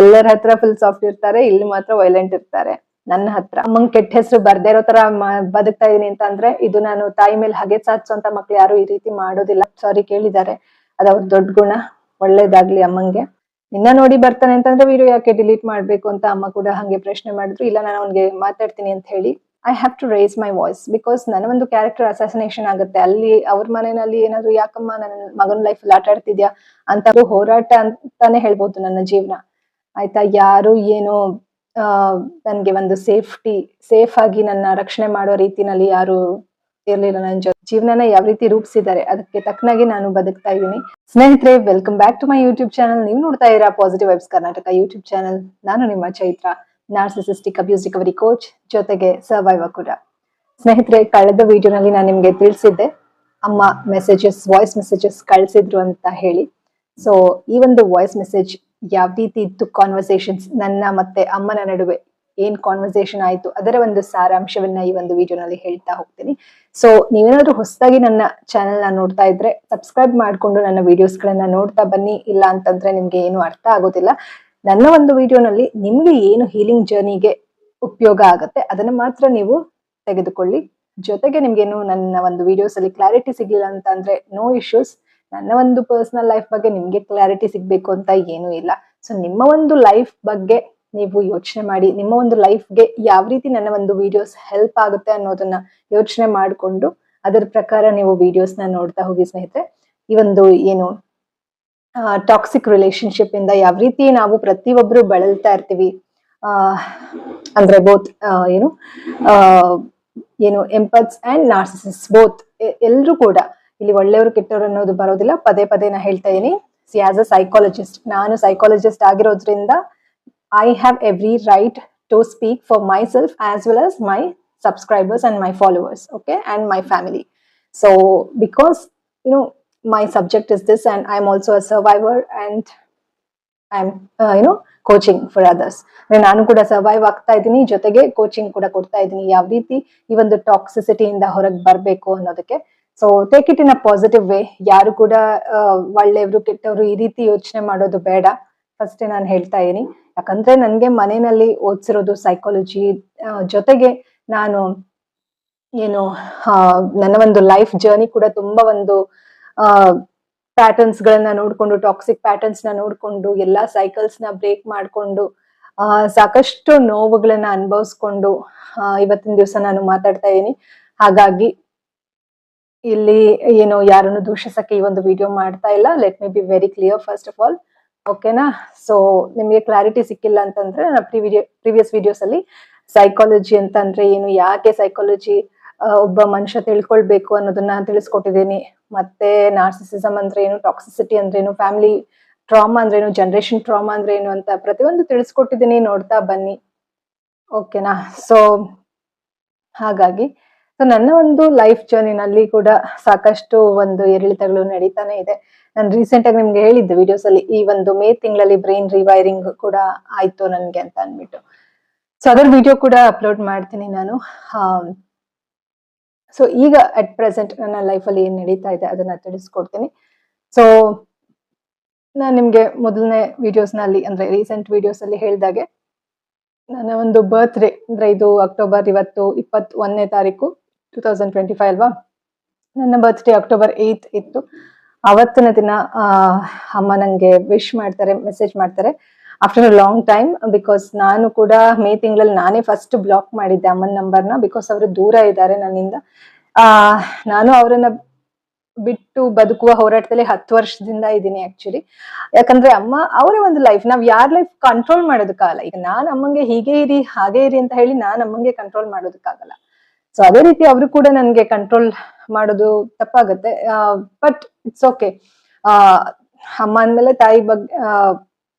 ಎಲ್ಲರ ಹತ್ರ full soft ಇರ್ತಾರೆ, ಇಲ್ಲಿ ಮಾತ್ರ ವೈಲೆಂಟ್ ಇರ್ತಾರೆ. ನನ್ನ ಹತ್ರ. ಅಮ್ಮಂಗ್ ಕೆಟ್ಟ ಹೆಸರು ಬರ್ದೇ ಇರೋ ತರ ಬದುಕ್ತಾ ಇದೀನಿ ಅಂತ ಅಂದ್ರೆ, ಇದು ನಾನು ತಾಯಿ ಮೇಲೆ ಹಗೆ ಸಾಧಿಸುವಂತ ಮಕ್ಳು ಯಾರು ಈ ರೀತಿ ಮಾಡೋದಿಲ್ಲ. ಸಾರಿ ಕೇಳಿದ್ದಾರೆ. ಅದ್ ಅವ್ರ ದೊಡ್ಡ ಗುಣ. ಒಳ್ಳೇದಾಗ್ಲಿ ಅಮ್ಮಂಗೆ. ನಿನ್ನ ನೋಡಿ ಬರ್ತಾನೆ ಅಂತಂದ್ರೆ ವಿಡಿಯೋ ಯಾಕೆ ಡಿಲೀಟ್ ಮಾಡ್ಬೇಕು ಅಂತ ಅಮ್ಮ ಕೂಡ ಹಂಗೆ ಪ್ರಶ್ನೆ ಮಾಡಿದ್ರು. ಇಲ್ಲ, ನಾನು ಅವ್ನಿಗೆ ಮಾತಾಡ್ತೀನಿ ಅಂತ ಹೇಳಿ. I have to raise my voice because ನನ್ನ ಒಂದು ಕ್ಯಾರೆಕ್ಟರ್ ಅಸಾಸಿನೇಷನ್ ಆಗುತ್ತೆ. ಅಲ್ಲಿ ಅವ್ರ ಮನೆಯಲ್ಲಿ ಏನಾದ್ರು, ಯಾಕಮ್ಮ ನನ್ನ ಮಗನ ಲೈಫ್ ಆಟ ಆಡ್ತಿದ್ಯಾ ಅಂತ ಹೋರಾಟ ಅಂತಾನೆ ಹೇಳ್ಬೋದು ನನ್ನ ಜೀವನ. ಆಯ್ತಾ? ಯಾರು ಏನು ನನಗೆ ಒಂದು ಸೇಫ್ಟಿ ಸೇಫ್ ಆಗಿ ನನ್ನ ರಕ್ಷಣೆ ಮಾಡೋ ರೀತಿನಲ್ಲಿ ಯಾರು ಇರ್ಲಿಲ್ಲ ನನ್ನ ಜೊತೆ ಜೀವನನ ಯಾವ ರೀತಿ ರೂಪಿಸಿದ್ದಾರೆ, ಅದಕ್ಕೆ ತಕ್ಕನಾಗಿ ನಾನು ಬದುಕ್ತಾ ಇದ್ದೀನಿ. ಸ್ನೇಹಿತರೆ welcome back to my YouTube channel ನೀವು ನೋಡ್ತಾ ಇದ್ದೀರಾ positive vibes Karnataka YouTube channel ನಾನು ನಿಮ್ಮ Chaitra narcissistic abuse recovery coach ಜೊತೆಗೆ ಸರ್ವೈವರ್ ಕೂಡ. ಸ್ನೇಹಿತರೆ, ಕಳೆದ ವಿಡಿಯೋನಲ್ಲಿ ನಾನು ನಿಮಗೆ ತಿಳಿಸಿದ್ದೆ, ಅಮ್ಮ ಮೆಸೇಜಸ್ ವಾಯ್ಸ್ ಮೆಸೇಜಸ್ ಕಳಿಸಿದ್ರು ಅಂತ ಹೇಳಿ. ಸೊ ಈ ಒಂದು ವಾಯ್ಸ್ ಮೆಸೇಜ್ ಯಾವ ರೀತಿ ಇತ್ತು ಕಾನ್ವರ್ಸೇಷನ್ಸ್ ನನ್ನ ಮತ್ತೆ ಅಮ್ಮನ ನಡುವೆ? ಏನ್ ಕಾನ್ವರ್ಸೇಷನ್ ಆಯ್ತು? ಅದರ ಒಂದು ಸಾರಾಂಶವನ್ನ ಈ ಒಂದು ವಿಡಿಯೋನಲ್ಲಿ ಹೇಳ್ತಾ ಹೋಗ್ತೀನಿ. ಸೊ ನೀವೇನಾದ್ರೂ ಹೊಸದಾಗಿ ನನ್ನ ಚಾನೆಲ್ನ ನೋಡ್ತಾ ಇದ್ರೆ ಸಬ್ಸ್ಕ್ರೈಬ್ ಮಾಡಿಕೊಂಡು ನನ್ನ ವಿಡಿಯೋಸ್ ಗಳನ್ನ ನೋಡ್ತಾ ಬನ್ನಿ. ಇಲ್ಲ ಅಂತಂದ್ರೆ ನಿಮ್ಗೆ ಏನು ಅರ್ಥ ಆಗೋದಿಲ್ಲ. ನನ್ನ ಒಂದು ವಿಡಿಯೋನಲ್ಲಿ ನಿಮ್ಗೆ ಏನು ಹೀಲಿಂಗ್ ಜರ್ನಿಗೆ ಉಪಯೋಗ ಆಗುತ್ತೆ ಅದನ್ನ ಮಾತ್ರ ನೀವು ತೆಗೆದುಕೊಳ್ಳಿ. ಜೊತೆಗೆ ನಿಮ್ಗೇನು ನನ್ನ ಒಂದು ವಿಡಿಯೋಸ್ ಅಲ್ಲಿ ಕ್ಲಾರಿಟಿ ಸಿಗ್ಲಿಲ್ಲ ಅಂತ ಅಂದ್ರೆ ನೋ ಇಶ್ಯೂಸ್ ನನ್ನ ಒಂದು ಪರ್ಸನಲ್ ಲೈಫ್ ಬಗ್ಗೆ ನಿಮ್ಗೆ ಕ್ಲಾರಿಟಿ ಸಿಗ್ಬೇಕು ಅಂತ ಏನೂ ಇಲ್ಲ. ಸೊ ನಿಮ್ಮ ಒಂದು ಲೈಫ್ ಬಗ್ಗೆ ನೀವು ಯೋಚನೆ ಮಾಡಿ, ನಿಮ್ಮ ಒಂದು ಲೈಫ್ಗೆ ಯಾವ ರೀತಿ ನನ್ನ ಒಂದು ವಿಡಿಯೋಸ್ ಹೆಲ್ಪ್ ಆಗುತ್ತೆ ಅನ್ನೋದನ್ನ ಯೋಚನೆ ಮಾಡಿಕೊಂಡು, ಅದರ ಪ್ರಕಾರ ನೀವು ವಿಡಿಯೋಸ್ನ ನೋಡ್ತಾ ಹೋಗಿ ಸ್ನೇಹಿತರೆ. ಈ ಒಂದು ಏನು ಟಾಕ್ಸಿಕ್ ರಿಲೇಶನ್ಶಿಪ್ ಇಂದ ಯಾವ ರೀತಿ ನಾವು ಪ್ರತಿಯೊಬ್ರು ಬಳಲ್ತಾ ಇರ್ತೀವಿ ಅಂದ್ರೆ ಬೋತ್ ಏನು ಏನು ಎಂಪತ್ಸ್ ಅಂಡ್ ನಾರ್ಸಿಸಿಸ್ ಬೋತ್ ಎಲ್ರು ಕೂಡ ಇಲ್ಲಿ ಒಳ್ಳೆಯವರು ಕೆಟ್ಟವರು ಅನ್ನೋದು ಬರೋದಿಲ್ಲ. ಪದೇ ಪದೇ ನಾ ಹೇಳ್ತಾ ಇದೀನಿ. ಸಿ ಆಸ್ ಅ ಸೈಕಾಲಜಿಸ್ಟ್ ನಾನು ಸೈಕಾಲಜಿಸ್ಟ್ ಆಗಿರೋದ್ರಿಂದ I have every right to speak for myself as well as my subscribers and my followers okay and my family so because know my subject is this and i'm also a survivor and i'm uh, you know coaching for others ನಾನು ಕೂಡ survive ಆಗ್ತಾ ಇದ್ದೀನಿ ಜೊತೆಗೆ coaching ಕೂಡ ಕೊಡ್ತಾ ಇದ್ದೀನಿ ಯಾವ ರೀತಿ ಈ ಒಂದು ಟಾಕ್ಸಿಸಿಟಿಯಿಂದ ಹೊರಗೆ ಬರಬೇಕು ಅನ್ನೋದಕ್ಕೆ so take it in a positive way ಯಾರು ಕೂಡ ಒಳ್ಳೆಯವರು, ಕೆಟ್ಟವರು ಈ ರೀತಿ ಯೋಚನೆ ಮಾಡೋದು ಬೇಡ. ಫಸ್ಟ್ ನಾನು ಹೇಳ್ತಾ ಇದ್ದೀನಿ. ಯಾಕಂದ್ರೆ ನನಗೆ ಮನೆಯಲ್ಲಿ ಓದಿಸಿರೋದು ಸೈಕಾಲಜಿ ಜೊತೆಗೆ ನಾನು ಏನು ನನ್ನ ಒಂದು ಲೈಫ್ ಜರ್ನಿ ಕೂಡ ತುಂಬಾ ಒಂದು ಪ್ಯಾಟರ್ನ್ಸ್ ಗಳನ್ನ ನೋಡ್ಕೊಂಡು ಟಾಕ್ಸಿಕ್ ಪ್ಯಾಟರ್ನ್ಸ್ನ ನೋಡ್ಕೊಂಡು, ಎಲ್ಲಾ ಸೈಕಲ್ಸ್ನ ಬ್ರೇಕ್ ಮಾಡಿಕೊಂಡು ಸಾಕಷ್ಟು ನೋವುಗಳನ್ನ ಅನುಭವಿಸ್ಕೊಂಡು ಇವತ್ತಿನ ದಿವಸ ನಾನು ಮಾತಾಡ್ತಾ ಇದ್ದೀನಿ. ಹಾಗಾಗಿ ಇಲ್ಲಿ ಏನು ಯಾರನ್ನು ದೂಷಿಸಕ್ಕೆ ಈ ಒಂದು ವಿಡಿಯೋ ಮಾಡ್ತಾ ಇಲ್ಲ. Let me be very clear first of all ಓಕೆನಾ ಸೊ ನಿಮಗೆ ಕ್ಲಾರಿಟಿ ಸಿಕ್ಕಿಲ್ಲ ಅಂತಂದ್ರೆ ನಾನು ಪ್ರಿವಿಡಿಯೋ ಪ್ರಿವಿಯಸ್ ವಿಡಿಯೋಸ್ ಅಲ್ಲಿ ಸೈಕಾಲಜಿ ಅಂತಂದ್ರೆ ಏನು, ಯಾಕೆ ಸೈಕಾಲಜಿ ಒಬ್ಬ ಮನುಷ್ಯ ತಿಳ್ಕೊಳ್ಬೇಕು ಅನ್ನೋದನ್ನ ತಿಳಿಸ್ಕೊಟ್ಟಿದ್ದೀನಿ. ಮತ್ತೆ ನಾರ್ಸಿಸಿಸಮ್ ಅಂದ್ರೆ ಏನು ಟಾಕ್ಸಿಸಿಟಿ ಅಂದ್ರೆ ಏನು ಫ್ಯಾಮಿಲಿ ಟ್ರಾಮಾ ಅಂದ್ರೆ ಏನು ಜನರೇಷನ್ ಟ್ರಾಮಾ ಅಂದ್ರೆ ಏನು ಅಂತ ಪ್ರತಿಯೊಂದು ತಿಳಿಸ್ಕೊಟ್ಟಿದ್ದೀನಿ. ನೋಡ್ತಾ ಬನ್ನಿ. ಓಕೆನಾ ಸೊ ಹಾಗಾಗಿ ಸೊ ನನ್ನ ಒಂದು ಲೈಫ್ ಜರ್ನಿನಲ್ಲಿ ಕೂಡ ಸಾಕಷ್ಟು ಒಂದು ಏರಿಳಿತಗಳು ನಡೀತಾನೆ ಇದೆ. ನಾನು ರೀಸೆಂಟ್ ಆಗಿ ನಿಮ್ಗೆ ಹೇಳಿದ್ದೆ ವಿಡಿಯೋಸ್ ಅಲ್ಲಿ, ಈ ಒಂದು ಮೇ ತಿಂಗಳಲ್ಲಿ ಬ್ರೈನ್ ರಿವೈರಿಂಗ್ ಕೂಡ ಆಯ್ತು ನನ್ಗೆ ಅಂತ ಅನ್ಬಿಟ್ಟು ಸೊ ಅದರ ವಿಡಿಯೋ ಕೂಡ ಅಪ್ಲೋಡ್ ಮಾಡ್ತೀನಿ ನಾನು. ಸೊ ಈಗ ಅಟ್ ಪ್ರೆಸೆಂಟ್ ನನ್ನ ಲೈಫಲ್ಲಿ ಏನ್ ನಡೀತಾ ಇದೆ ಅದನ್ನ ತಿಳಿಸ್ಕೊಡ್ತೀನಿ. ಸೊ ನಾನು ನಿಮ್ಗೆ ಮೊದಲನೇ ವಿಡಿಯೋಸ್ನಲ್ಲಿ, ಅಂದ್ರೆ ರೀಸೆಂಟ್ ವಿಡಿಯೋಸ್ ಅಲ್ಲಿ ಹೇಳ್ದಾಗೆ, ನನ್ನ ಒಂದು ಬರ್ತ್ಡೇ ಅಂದ್ರೆ ಇದು ಅಕ್ಟೋಬರ್ ಇವತ್ತು ಇಪ್ಪತ್ತ್ ಒಂದನೇ ತಾರೀಕು. ಟೂ ಅಲ್ವಾ? ನನ್ನ ಬರ್ತ್ಡೇ ಅಕ್ಟೋಬರ್ ಏಯ್ತ್ ಇತ್ತು. ಅವತ್ತಿನ ದಿನ ಅಮ್ಮ ನನಗೆ ವಿಶ್ ಮಾಡ್ತಾರೆ ಮೆಸೇಜ್ ಮಾಡ್ತಾರೆ. After a long time because ನಾನು ಕೂಡ ಮೇ ತಿಂಗಳಲ್ಲಿ ನಾನೇ ಫಸ್ಟ್ ಬ್ಲಾಕ್ ಮಾಡಿದ್ದೆ ಅಮ್ಮನ ನಂಬರ್ನ ಬಿಕಾಸ್ ಅವರು ದೂರ ಇದ್ದಾರೆ ನನ್ನಿಂದ. ನಾನು ಅವರನ್ನ ಬಿಟ್ಟು ಬದುಕುವ ಹೋರಾಟದಲ್ಲಿ ಹತ್ತು ವರ್ಷದಿಂದ ಇದ್ದೀನಿ ಆಕ್ಚುಲಿ ಯಾಕಂದ್ರೆ ಅಮ್ಮ, ಅವರೇ ಒಂದು ಲೈಫ್ ನಾವ್ ಯಾರ ಲೈಫ್ ಕಂಟ್ರೋಲ್ ಮಾಡೋದಕ್ಕಾಗಲ್ಲ. ಈಗ ನಾನ್ ಅಮ್ಮಂಗೆ ಹೀಗೆ ಇರಿ, ಹಾಗೆ ಇರಿ ಅಂತ ಹೇಳಿ ನಾನ್ ಅಮ್ಮಂಗೆ ಕಂಟ್ರೋಲ್ ಮಾಡೋದಕ್ಕಾಗಲ್ಲ. ಸೊ ಅದೇ ರೀತಿ ಅವರು ಕೂಡ ನನ್ಗೆ ಕಂಟ್ರೋಲ್ ಮಾಡೋದು ತಪ್ಪಾಗತ್ತೆ. ಬಟ್ ಇಟ್ಸ್ ಓಕೆ ಅಮ್ಮ ಅಂದ್ಮೇಲೆ ತಾಯಿ ಬಗ್ಗೆ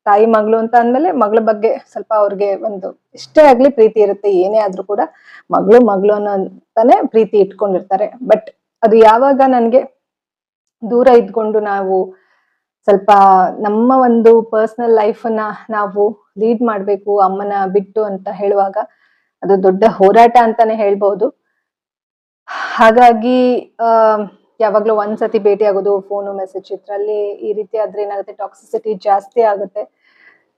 ತಾಯಿ ಮಗಳು ಅಂತ ಅಂದ್ಮೇಲೆ ಮಗಳ ಬಗ್ಗೆ ಸ್ವಲ್ಪ ಅವ್ರಿಗೆ ಒಂದು ಇಷ್ಟೇ ಆಗ್ಲಿ ಪ್ರೀತಿ ಇರುತ್ತೆ. ಏನೇ ಆದ್ರೂ ಕೂಡ ಮಗಳು ಮಗಳು ಅನ್ನೋಂತಾನೆ ಪ್ರೀತಿ ಇಟ್ಕೊಂಡಿರ್ತಾರೆ. ಬಟ್ ಅದು ಯಾವಾಗ ನನ್ಗೆ ದೂರ ಇದ್ಕೊಂಡು ನಾವು ಸ್ವಲ್ಪ ನಮ್ಮ ಒಂದು ಪರ್ಸನಲ್ ಲೈಫ್ ಅನ್ನ ನಾವು ಲೀಡ್ ಮಾಡ್ಬೇಕು, ಅಮ್ಮನ ಬಿಟ್ಟು ಅಂತ ಹೇಳುವಾಗ ಅದು ದೊಡ್ಡ ಹೋರಾಟ ಅಂತಾನೆ ಹೇಳ್ಬಹುದು ಹಾಗಾಗಿ ಯಾವಾಗಲೂ ಒಂದ್ಸತಿ ಭೇಟಿ ಆಗೋದು ಫೋನು ಮೆಸೇಜ್ ಇದರಲ್ಲಿ ಈ ರೀತಿ ಆದ್ರೆ ಏನಾಗುತ್ತೆ ಟಾಕ್ಸಿಸಿಟಿ ಜಾಸ್ತಿ ಆಗುತ್ತೆ.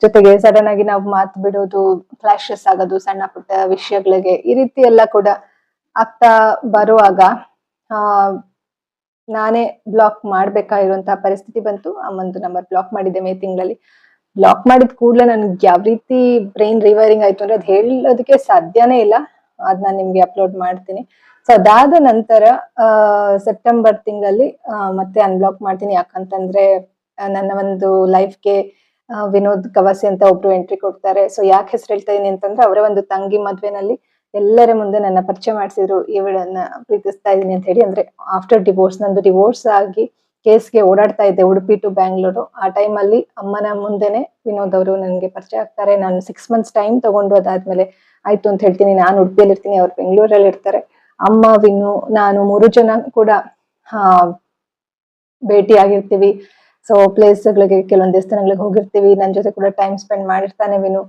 ಜೊತೆಗೆ ಸಡನ್ ಆಗಿ ನಾವು ಮಾತು ಬಿಡೋದು ಫ್ಲಾಶಸ್ ಆಗೋದು, ಸಣ್ಣ ಪುಟ್ಟ ವಿಷಯಗಳಿಗೆ ಈ ರೀತಿ ಎಲ್ಲ ಕೂಡ ಆಗ್ತಾ ಬರುವಾಗ ನಾನೇ ಬ್ಲಾಕ್ ಮಾಡ್ಬೇಕಾಗಿರುವಂತಹ ಪರಿಸ್ಥಿತಿ ಬಂತು. ಅಮ್ಮಂದು ನಂಬರ್ ಬ್ಲಾಕ್ ಮಾಡಿದ್ದೆ ಮೇ ತಿಂಗಳಲ್ಲಿ. ಬ್ಲಾಕ್ ಮಾಡಿದ ಕೂಡಲೇ ನನ್ಗೆ ಯಾವ ರೀತಿ ಬ್ರೈನ್ ರಿವೈರಿಂಗ್ ಆಯ್ತು ಅಂದ್ರೆ ಅದು ಹೇಳೋದಕ್ಕೆ ಸಾಧ್ಯನೇ ಇಲ್ಲ. ಅದ್ ನಾನು ನಿಮ್ಗೆ ಅಪ್ಲೋಡ್ ಮಾಡ್ತೀನಿ. ಸೊ ಅದಾದ ನಂತರ ಸೆಪ್ಟೆಂಬರ್ ತಿಂಗಳಲ್ಲಿ ಮತ್ತೆ ಅನ್ಬ್ಲಾಕ್ ಮಾಡ್ತೀನಿ. ಯಾಕಂತಂದ್ರೆ ನನ್ನ ಒಂದು ಲೈಫ್ಗೆ ವಿನೋದ್ ಕವಾಸಿ ಅಂತ ಒಬ್ರು ಎಂಟ್ರಿ ಕೊಡ್ತಾರೆ. ಸೊ ಯಾಕೆ ಹೆಸರು ಹೇಳ್ತಾ ಇದೀನಿ ಅಂತಂದ್ರೆ, ಅವರ ಒಂದು ತಂಗಿ ಮದ್ವೆನಲ್ಲಿ ಎಲ್ಲರ ಮುಂದೆ ನನ್ನ ಪರಿಚಯ ಮಾಡಿಸಿದ್ರು. ಇವಳನ್ನ ಪ್ರೀತಿಸ್ತಾ ಇದ್ದೀನಿ ಅಂತ ಹೇಳಿ. ಅಂದ್ರೆ ಆಫ್ಟರ್ ಡಿವೋರ್ಸ್ ನಂದು ಡಿವೋರ್ಸ್ ಆಗಿ ಕೇಸ್ಗೆ ಓಡಾಡ್ತಾ ಇದ್ದೆ, ಉಡುಪಿ ಟು ಬ್ಯಾಂಗ್ಳೂರು ಆ ಟೈಮಲ್ಲಿ ಅಮ್ಮನ ಮುಂದೆನೆ ವಿನೋದ್ ಅವರು ನನಗೆ ಪರಿಚಯ ಆಗ್ತಾರೆ. ನಾನು ಸಿಕ್ಸ್ ಮಂತ್ಸ್ ಟೈಮ್ ತಗೊಂಡು ಅದಾದ್ಮೇಲೆ ಆಯ್ತು ಅಂತ ಹೇಳ್ತೀನಿ. ನಾನು ಉಡುಪಿಯಲ್ಲಿ ಇರ್ತೀನಿ ಅವ್ರು ಬೆಂಗಳೂರಲ್ಲಿ ಇರ್ತಾರೆ ಅಮ್ಮ ವಿನು ನಾನು ಮೂರು ಜನ ಕೂಡ ಭೇಟಿ ಆಗಿರ್ತೀವಿ ಸೊ ಪ್ಲೇಸ್ಗಳಿಗೆ ಕೆಲವೊಂದು ದೇವಸ್ಥಾನಗಳಿಗೆ ಹೋಗಿರ್ತೀವಿ. ನನ್ನ ಜೊತೆ ಕೂಡ ಟೈಮ್ ಸ್ಪೆಂಡ್ ಮಾಡಿರ್ತಾನೆ ವಿನು.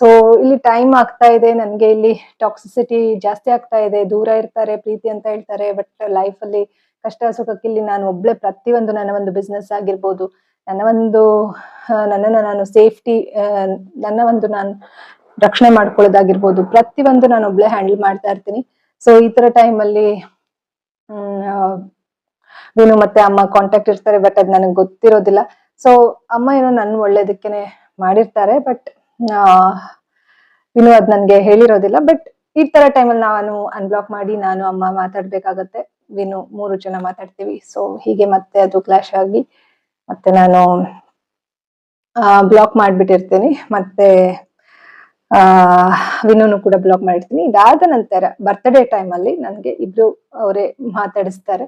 ಸೊ ಇಲ್ಲಿ ಟೈಮ್ ಆಗ್ತಾ ಇದೆ. ನನಗೆ ಇಲ್ಲಿ ಟಾಕ್ಸಿಸಿಟಿ ಜಾಸ್ತಿ ಆಗ್ತಾ ಇದೆ. ದೂರ ಇರ್ತಾರೆ, ಪ್ರೀತಿ ಅಂತ ಹೇಳ್ತಾರೆ. ಬಟ್ ಲೈಫ್ ಅಲ್ಲಿ ಕಷ್ಟ ಸುಖಕ್ಕೆ ಇಲ್ಲಿ ನಾನು ಒಬ್ಳೆ ಪ್ರತಿಯೊಂದು ನನ್ನ ಒಂದು ಬಿಸ್ನೆಸ್ ಆಗಿರ್ಬೋದು. ನನ್ನ ಒಂದು ನನ್ನನ್ನ ನಾನು ಸೇಫ್ಟಿ ನನ್ನ ಒಂದು ನಾನು ರಕ್ಷಣೆ ಮಾಡ್ಕೊಳ್ಳೋದಾಗಿರ್ಬೋದು. ಪ್ರತಿಯೊಂದು ನಾನು ಒಬ್ಳೆ ಹ್ಯಾಂಡಲ್ ಮಾಡ್ತಾ ಇರ್ತೀನಿ. ಸೊ ಈ ತರ ಟೈಮಲ್ಲಿ ವಿನು ಮತ್ತೆ ಅಮ್ಮ ಕಾಂಟ್ಯಾಕ್ಟ್ ಇರ್ತಾರೆ ಬಟ್ ಅದ್ ನನಗೆ ಗೊತ್ತಿರೋದಿಲ್ಲ. ಸೊ ಅಮ್ಮ ಏನೋ ನನ್ ಒಳ್ಳೇದಕ್ಕೇನೆ ಮಾಡಿರ್ತಾರೆ ಬಟ್ ವಿನು ಅದ್ ನನ್ಗೆ ಹೇಳಿರೋದಿಲ್ಲ. ಬಟ್ ಈ ತರ ಟೈಮಲ್ಲಿ ನಾನು ಅನ್ಬ್ಲಾಕ್ ಮಾಡಿ, ನಾನು ಅಮ್ಮ ಮಾತಾಡ್ಬೇಕಾಗತ್ತೆ. ವಿನು ಮೂರು ಜನ ಮಾತಾಡ್ತೀವಿ. ಸೊ ಹೀಗೆ ಮತ್ತೆ ಅದು ಕ್ಲಾಶ್ ಆಗಿ ಮತ್ತೆ ನಾನು ಬ್ಲಾಕ್ ಮಾಡ್ಬಿಟ್ಟಿರ್ತೀನಿ. ಮತ್ತೆ ಆ, ವಿನೂನು ಕೂಡ ಬ್ಲಾಕ್ ಮಾಡಿರ್ತೀನಿ. ಇದಾದ ನಂತರ ಬರ್ತ್ಡೇ ಟೈಮ್ ಅಲ್ಲಿ ನನ್ಗೆ ಇಬ್ರು ಅವರೇ ಮಾತಾಡಿಸ್ತಾರೆ.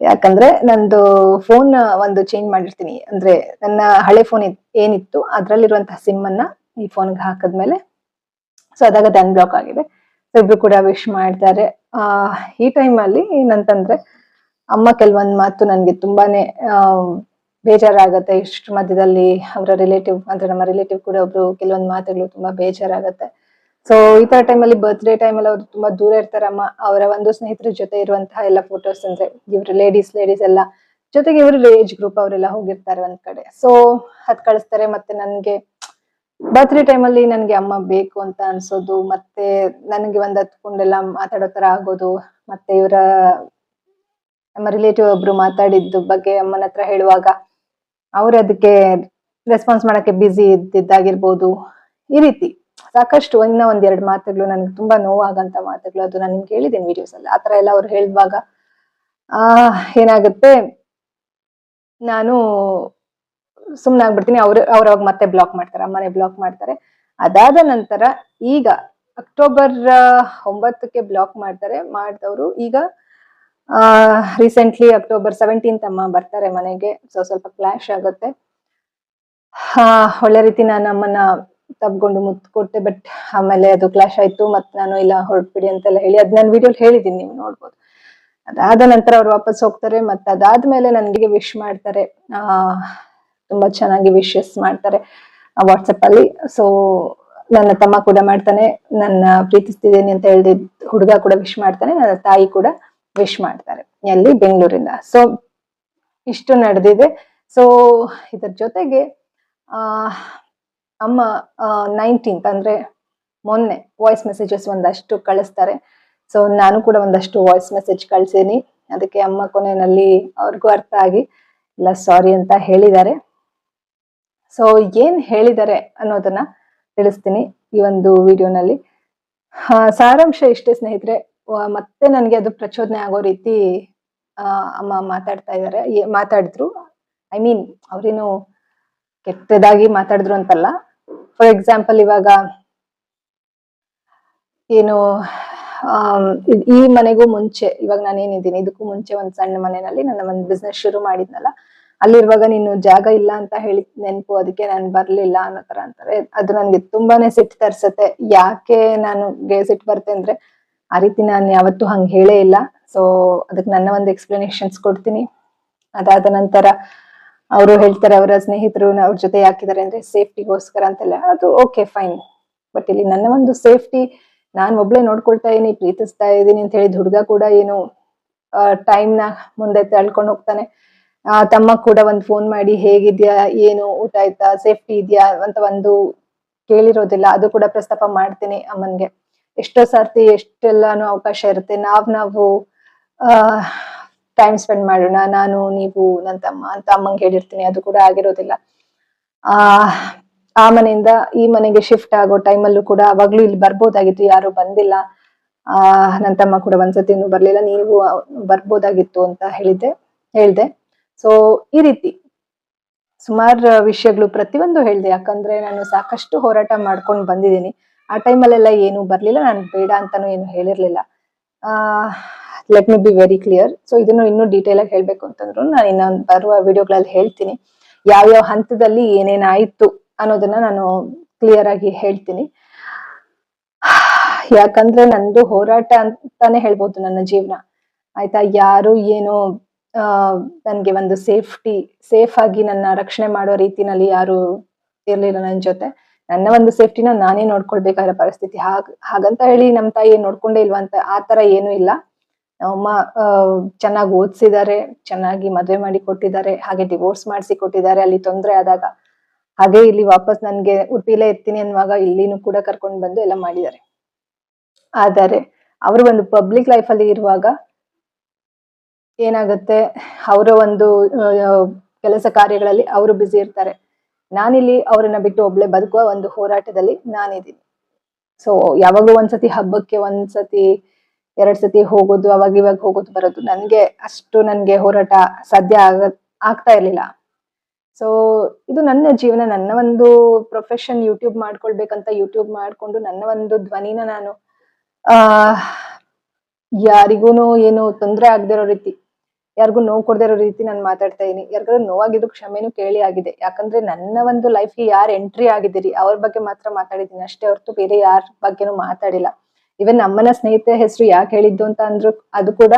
ಯಾಕಂದ್ರೆ ನಂದು ಫೋನ್ ಒಂದು ಚೇಂಜ್ ಮಾಡಿರ್ತೀನಿ. ಅಂದ್ರೆ ನನ್ನ ಹಳೆ ಫೋನ್ ಏನಿತ್ತು, ಅದ್ರಲ್ಲಿರುವಂತಹ ಸಿಮ್ ಅನ್ನ ಈ ಫೋನ್ಗೆ ಹಾಕದ್ಮೇಲೆ ಸೊ ಅದಾಗ ಅದು ಅನ್ಬ್ಲಾಕ್ ಆಗಿದೆ. ಸೊ ಇಬ್ರು ಕೂಡ ವಿಶ್ ಮಾಡ್ತಾರೆ ಆ, ಈ ಟೈಮ್ ಅಲ್ಲಿ ಏನಂತಂದ್ರೆ ಅಮ್ಮ ಕೆಲವೊಂದ್ ಮಾತು ನನ್ಗೆ ತುಂಬಾನೇ ಬೇಜಾರಾಗತ್ತೆ. ಇಷ್ಟು ಮಧ್ಯದಲ್ಲಿ ಅವರ ರಿಲೇಟಿವ್ ಅಂದ್ರೆ ನಮ್ಮ ರಿಲೇಟಿವ್ ಕೂಡ ಒಬ್ರು ಕೆಲವೊಂದು ಮಾತುಗಳು ತುಂಬಾ ಬೇಜಾರಾಗತ್ತೆ. ಸೊ ಈ ತರ ಟೈಮಲ್ಲಿ ಬರ್ತ್ಡೇ ಟೈಮಲ್ಲಿ ಅವ್ರು ತುಂಬಾ ದೂರ ಇರ್ತಾರಮ್ಮ ಅವರ ಒಂದು ಸ್ನೇಹಿತರ ಜೊತೆ ಇರುವಂತಹ ಎಲ್ಲ ಫೋಟೋಸ್ ಅಂದ್ರೆ ಇವ್ರು ಲೇಡೀಸ್ ಲೇಡೀಸ್ ಎಲ್ಲ ಜೊತೆಗೆ ಇವರು ಏಜ್ ಗ್ರೂಪ್ ಅವರೆಲ್ಲ ಹೋಗಿರ್ತಾರೆ ಒಂದ್ ಕಡೆ. ಸೊ ಅದ್ ಕಳಿಸ್ತಾರೆ ಮತ್ತೆ ನನ್ಗೆ ಬರ್ತ್ಡೇ ಟೈಮಲ್ಲಿ ನನ್ಗೆ ಅಮ್ಮ ಬೇಕು ಅಂತ ಅನ್ಸೋದು, ಮತ್ತೆ ನನಗೆ ಒಂದ್ ಹತ್ಕೊಂಡೆಲ್ಲ ಮಾತಾಡೋ ತರ ಆಗೋದು, ಮತ್ತೆ ಇವರ ನಮ್ಮ ರಿಲೇಟಿವ್ ಒಬ್ರು ಮಾತಾಡಿದ್ದು ಬಗ್ಗೆ ಅಮ್ಮನ ಹತ್ರ ಹೇಳುವಾಗ ಅವ್ರು ಅದಕ್ಕೆ ರೆಸ್ಪಾನ್ಸ್ ಮಾಡಕ್ಕೆ ಬ್ಯುಸಿ ಇದ್ದಿದ್ದಾಗಿರ್ಬೋದು. ಈ ರೀತಿ ಸಾಕಷ್ಟು ಇನ್ನ ಒಂದೆರಡು ಮಾತುಗಳು ನನ್ಗೆ ತುಂಬಾ ನೋವಾಗಂತ ಮಾತುಗಳು. ಅದು ನಾನು ನಿಮ್ಗೆ ಹೇಳಿದ್ದೀನಿ ವಿಡಿಯೋಸ್ ಅಲ್ಲಿ. ಆತರ ಎಲ್ಲ ಅವ್ರು ಹೇಳಿದಾಗ ಆ, ಏನಾಗುತ್ತೆ? ನಾನು ಸುಮ್ನೆ ಆಗ್ಬಿಡ್ತೀನಿ. ಅವ್ರು, ಅವ್ರ ಅವಾಗ ಮತ್ತೆ ಬ್ಲಾಕ್ ಮಾಡ್ತಾರೆ. ಅಮ್ಮನೆ ಬ್ಲಾಕ್ ಮಾಡ್ತಾರೆ. ಅದಾದ ನಂತರ ಈಗ ಅಕ್ಟೋಬರ್ ಒಂಬತ್ತಕ್ಕೆ ಬ್ಲಾಕ್ ಮಾಡ್ತಾರೆ. ಮಾಡಿದವರು ಈಗ ರೀಸೆಂಟ್ಲಿ ಅಕ್ಟೋಬರ್ ಸೆವೆಂಟೀನ್ತ್ ಅಮ್ಮ ಬರ್ತಾರೆ ಮನೆಗೆ ಸೊ ಸ್ವಲ್ಪ ಕ್ಲಾಶ್ ಆಗುತ್ತೆ. ಒಳ್ಳೆ ರೀತಿ ನಾನು ಅಮ್ಮನ ತಬ್ಕೊಂಡು ಮುತ್ತು ಕೊಟ್ಟೆ ಬಟ್ ಆಮೇಲೆ ಅದು ಕ್ಲಾಶ್ ಆಯ್ತು ಮತ್ತೆ ನಾನು ಇಲ್ಲ ಹೊರಟ್ಬಿಡಿ ಅಂತೆಲ್ಲ ಹೇಳಿ, ಅದ್ ನಾನು ವಿಡಿಯೋಲಿ ಹೇಳಿದೀನಿ ನೀವು ನೋಡ್ಬೋದು. ಅದಾದ ನಂತರ ಅವ್ರು ವಾಪಸ್ ಹೋಗ್ತಾರೆ ಮತ್ತೆ ಅದಾದ್ಮೇಲೆ ನನಗೆ ವಿಶ್ ಮಾಡ್ತಾರೆ. ಆ, ತುಂಬಾ ಚೆನ್ನಾಗಿ ವಿಶಸ್ ಮಾಡ್ತಾರೆ ವಾಟ್ಸಪ್ ಅಲ್ಲಿ. ಸೊ ನನ್ನ ತಮ್ಮ ಕೂಡ ಮಾಡ್ತಾನೆ, ನನ್ನ ಪ್ರೀತಿಸ್ತಿದ್ದೇನೆ ಅಂತ ಹೇಳಿದ, ಹುಡುಗ ಕೂಡ ವಿಶ್ ಮಾಡ್ತಾನೆ, ನನ್ನ ತಾಯಿ ಕೂಡ. ವಿಶ್ ಮಾಡ್ತಾರೆ. ಎಲ್ಲಿ? ಬೆಂಗಳೂರಿಂದ. ಸೊ ಇಷ್ಟು ನಡೆದಿದೆ. ಸೊ ಇದರ ಜೊತೆಗೆ ಅಮ್ಮ ನೈನ್ಟೀನ್ತ್ ಅಂದರೆ ಮೊನ್ನೆ ವಾಯ್ಸ್ ಮೆಸೇಜಸ್ ಒಂದಷ್ಟು ಕಳಿಸ್ತಾರೆ. ಸೊ ನಾನು ಕೂಡ ಒಂದಷ್ಟು ವಾಯ್ಸ್ ಮೆಸೇಜ್ ಕಳ್ಸೀನಿ. ಅದಕ್ಕೆ ಅಮ್ಮ ಕೊನೆಯಲ್ಲಿ ಅವ್ರಿಗೂ ಅರ್ಥ ಆಗಿ, ಇಲ್ಲ ಸಾರಿ ಅಂತ ಹೇಳಿದ್ದಾರೆ. ಸೊ ಏನು ಹೇಳಿದ್ದಾರೆ ಅನ್ನೋದನ್ನ ತಿಳಿಸ್ತೀನಿ ಈ ಒಂದು ವಿಡಿಯೋನಲ್ಲಿ ಸಾರಾಂಶ ಇಷ್ಟೇ ಸ್ನೇಹಿತರೆ ಮತ್ತೆ ನನಗೆ ಅದು ಪ್ರಚೋದನೆ ಆಗೋ ರೀತಿ ಅಮ್ಮ ಮಾತಾಡ್ತಾ ಇದ್ದಾರೆ ಮಾತಾಡಿದ್ರು. ಐ ಮೀನ್ ಅವ್ರೇನು ಕೆಟ್ಟದಾಗಿ ಮಾತಾಡಿದ್ರು ಅಂತಲ್ಲ. ಫಾರ್ ಎಕ್ಸಾಂಪಲ್ ಇವಾಗ ಏನು ಈ ಮನೆಗೂ ಮುಂಚೆ, ಇವಾಗ ನಾನು ಏನಿದ್ದೀನಿ ಇದಕ್ಕೂ ಮುಂಚೆ ಒಂದ್ ಸಣ್ಣ ಮನೆಯಲ್ಲಿ ನನ್ನ ಒಂದು ಬಿಸ್ನೆಸ್ ಶುರು ಮಾಡಿದ್ನಲ್ಲ. ಅಲ್ಲಿರುವಾಗ ನೀನು ಜಾಗ ಇಲ್ಲ ಅಂತ ಹೇಳಿ ನೆನಪು, ಅದಕ್ಕೆ ನಾನು ಬರ್ಲಿಲ್ಲ ಅನ್ನೋ ತರ ಅಂತಾರೆ. ಅದು ನನಗೆ ತುಂಬಾನೇ ಸಿಟ್ಟು ತರ್ಸತ್ತೆ. ಯಾಕೆ ನಾನು ಸಿಟ್ಟು ಬರುತ್ತೆ ಅಂದ್ರೆ ಆ ರೀತಿ ನಾನು ಯಾವತ್ತೂ ಹಂಗೆ ಹೇಳೇ ಇಲ್ಲ. ಸೊ ಅದಕ್ಕೆ ನನ್ನ ಒಂದು ಎಕ್ಸ್ಪ್ಲನೇಷನ್ಸ್ ಕೊಡ್ತೀನಿ. ಅದಾದ ನಂತರ ಅವರು ಹೇಳ್ತಾರೆ, ಅವರ ಸ್ನೇಹಿತರು ಅವ್ರ ಜೊತೆ ಯಾಕಿದ್ದಾರೆ ಅಂದ್ರೆ ಸೇಫ್ಟಿಗೋಸ್ಕರ ಅಂತೆಲ್ಲ. ಅದು ಓಕೆ ಫೈನ್ ಬಟ್ ಇಲ್ಲಿ ನನ್ನ ಒಂದು ಸೇಫ್ಟಿ ನಾನು ಒಬ್ಳೆ ನೋಡ್ಕೊಳ್ತಾ ಇದೀನಿ, ಪ್ರೀತಿಸ್ತಾ ಇದ್ದೀನಿ ಅಂತ ಹೇಳಿದ ಹುಡುಗ ಕೂಡ ಏನು ಟೈಮ್ನ ಮುಂದೆ ತಳ್ಕೊಂಡು ಹೋಗ್ತಾನೆ. ಆ, ತಮ್ಮ ಕೂಡ ಒಂದು ಫೋನ್ ಮಾಡಿ, ಹೇಗಿದ್ಯಾ? ಏನು? ಊಟ ಆಯ್ತಾ? ಸೇಫ್ಟಿ ಇದೆಯಾ? ಅಂತ ಒಂದು ಕೇಳಿರೋದಿಲ್ಲ. ಅದು ಕೂಡ ಪ್ರಸ್ತಾಪ ಮಾಡ್ತೀನಿ ಅಮ್ಮನ್ಗೆ. ಎಷ್ಟೋ ಸರ್ತಿ ಎಷ್ಟೆಲ್ಲಾನು ಅವಕಾಶ ಇರುತ್ತೆ. ನಾವ್ ನಾವು, ಆ ಟೈಮ್ ಸ್ಪೆಂಡ್ ಮಾಡೋಣ. ನಾನು, ನೀವು ನನ್ನ ತಮ್ಮ ಅಂತ ಅಮ್ಮಂಗೆ ಹೇಳಿರ್ತೀನಿ. ಅದು ಕೂಡ ಆಗಿರೋದಿಲ್ಲ. ಆ ಆ ಮನೆಯಿಂದ ಈ ಮನೆಗೆ ಶಿಫ್ಟ್ ಆಗೋ ಟೈಮಲ್ಲೂ ಕೂಡ ಅವಾಗ್ಲೂ ಇಲ್ಲಿ ಬರ್ಬೋದಾಗಿತ್ತು. ಯಾರು ಬಂದಿಲ್ಲ. ಆ ನನ್ನ ತಮ್ಮ ಕೂಡ ಒಂದ್ಸತಿ ಬರ್ಲಿಲ್ಲ. ನೀವು ಬರ್ಬೋದಾಗಿತ್ತು ಅಂತ ಹೇಳಿದ್ದೆ, ಹೇಳ್ದೆ. ಸೊ ಈ ರೀತಿ ಸುಮಾರು ವಿಷಯಗಳು ಪ್ರತಿಯೊಂದು ಹೇಳ್ದೆ. ಯಾಕಂದ್ರೆ ನಾನು ಸಾಕಷ್ಟು ಹೋರಾಟ ಮಾಡ್ಕೊಂಡು ಬಂದಿದ್ದೀನಿ. ಆ ಟೈಮಲ್ಲೆಲ್ಲ ಏನು ಬರ್ಲಿಲ್ಲ, ನಾನು ಬೇಡ ಅಂತಾನು ಏನು ಹೇಳಿರ್ಲಿಲ್ಲ. Let me be very clear so ಇದನ್ನು ಇನ್ನೂ ಡೀಟೇಲ್ ಆಗಿ ಹೇಳ್ಬೇಕು ಅಂತಂದ್ರು, ನಾನು ಇನ್ನೊಂದು ಬರುವ ವಿಡಿಯೋಗಳಲ್ಲಿ ಹೇಳ್ತೀನಿ. ಯಾವ್ಯಾವ ಹಂತದಲ್ಲಿ ಏನೇನಾಯ್ತು ಅನ್ನೋದನ್ನ ನಾನು ಕ್ಲಿಯರ್ ಆಗಿ ಹೇಳ್ತೀನಿ. ಯಾಕಂದ್ರೆ ನಂದು ಹೋರಾಟ ಅಂತಾನೆ ಹೇಳ್ಬೋದು ನನ್ನ ಜೀವನ. ಆಯ್ತಾ? ಯಾರು ಏನು ನನ್ಗೆ ಒಂದು ಸೇಫ್ಟಿ ಸೇಫ್ ಆಗಿ ನನ್ನ ರಕ್ಷಣೆ ಮಾಡೋ ರೀತಿನಲ್ಲಿ ಯಾರು ಇರಲಿಲ್ಲ ನನ್ನ ಜೊತೆ. ನನ್ನ ಒಂದು ಸೇಫ್ಟಿನ ನಾನೇ ನೋಡ್ಕೊಳ್ಬೇಕಾಗಿರೋ ಪರಿಸ್ಥಿತಿ ಹಾಗ, ಹಾಗಂತ ಹೇಳಿ ನಮ್ಮ ತಾಯಿ ನೋಡ್ಕೊಂಡೇ ಇಲ್ವಾ ಅಂತ ಆ ತರ ಏನು ಇಲ್ಲ. ನಮ್ಮಮ್ಮ ಚೆನ್ನಾಗಿ ಓದಿಸಿದ್ದಾರೆ ಚೆನ್ನಾಗಿ ಮದ್ವೆ ಮಾಡಿ ಕೊಟ್ಟಿದ್ದಾರೆ ಹಾಗೆ ಡಿವೋರ್ಸ್ ಮಾಡಿಸಿ ಕೊಟ್ಟಿದ್ದಾರೆ ಅಲ್ಲಿ ತೊಂದರೆ ಆದಾಗ. ಹಾಗೆ ಇಲ್ಲಿ ವಾಪಸ್ ನನ್ಗೆ ಉಡುಪಿಲೇ ಇರ್ತೀನಿ ಅನ್ನುವಾಗ ಇಲ್ಲಿನೂ ಕೂಡ ಕರ್ಕೊಂಡು ಬಂದು ಎಲ್ಲ ಮಾಡಿದ್ದಾರೆ ಆದರೆ ಅವರು ಒಂದು ಪಬ್ಲಿಕ್ ಲೈಫ್ ಅಲ್ಲಿ ಇರುವಾಗ ಏನಾಗುತ್ತೆ, ಅವರ ಒಂದು ಕೆಲಸ ಕಾರ್ಯಗಳಲ್ಲಿ ಅವರು ಬ್ಯುಸಿ ಇರ್ತಾರೆ. ನಾನಿಲ್ಲಿ ಅವರನ್ನ ಬಿಟ್ಟು ಒಬ್ಳೆ ಬದುಕುವ ಒಂದು ಹೋರಾಟದಲ್ಲಿ ನಾನಿದ್ದೀನಿ. ಸೊ ಯಾವಾಗಲೂ ಒಂದ್ಸತಿ ಹಬ್ಬಕ್ಕೆ ಒಂದ್ಸತಿ, ಎರಡ್ ಸತಿ ಹೋಗೋದು, ಅವಾಗ ಇವಾಗ ಹೋಗೋದು ಬರೋದು ನನ್ಗೆ ಅಷ್ಟು ನನ್ಗೆ ಹೋರಾಟ ಸಾಧ್ಯ ಆಗ, ಆಗ್ತಾ ಇರ್ಲಿಲ್ಲ. ಸೊ ಇದು ನನ್ನ ಜೀವನ, ನನ್ನ ಒಂದು ಪ್ರೊಫೆಷನ್ ಯೂಟ್ಯೂಬ್ ಮಾಡ್ಕೊಳ್ಬೇಕಂತ ಯೂಟ್ಯೂಬ್ ಮಾಡ್ಕೊಂಡು ನನ್ನ ಒಂದು ಧ್ವನಿನ ನಾನು, ಆ, ಯಾರಿಗೂನು ಏನು ತೊಂದರೆ ಆಗದಿರೋ ರೀತಿ ಯಾರಿಗೂ ನೋವು ಕೊಡದೇ ಇರೋ ರೀತಿ ನಾನು ಮಾತಾಡ್ತಾ ಇದೀನಿ. ಯಾರಿಗಾದ್ರೂ ನೋವಾಗಿದ್ರು ಕ್ಷಮೆನೂ ಕೇಳಿ ಆಗಿದೆ. ಯಾಕಂದ್ರೆ ನನ್ನ ಒಂದು ಲೈಫ್ಗೆ ಯಾರು ಎಂಟ್ರಿ ಆಗಿದ್ದೀರಿ, ಅವ್ರ ಬಗ್ಗೆ ಮಾತ್ರ ಮಾತಾಡಿದ್ದೀನಿ. ಅಷ್ಟೇ ಹೊರತು ಬೇರೆ ಯಾರ ಬಗ್ಗೆನೂ ಮಾತಾಡಿಲ್ಲ. ಇವನ್ ಅಮ್ಮನ ಸ್ನೇಹಿತೆ ಹೆಸರು ಯಾಕೆ ಹೇಳಿದ್ದು ಅಂತ ಅಂದ್ರು, ಅದು ಕೂಡ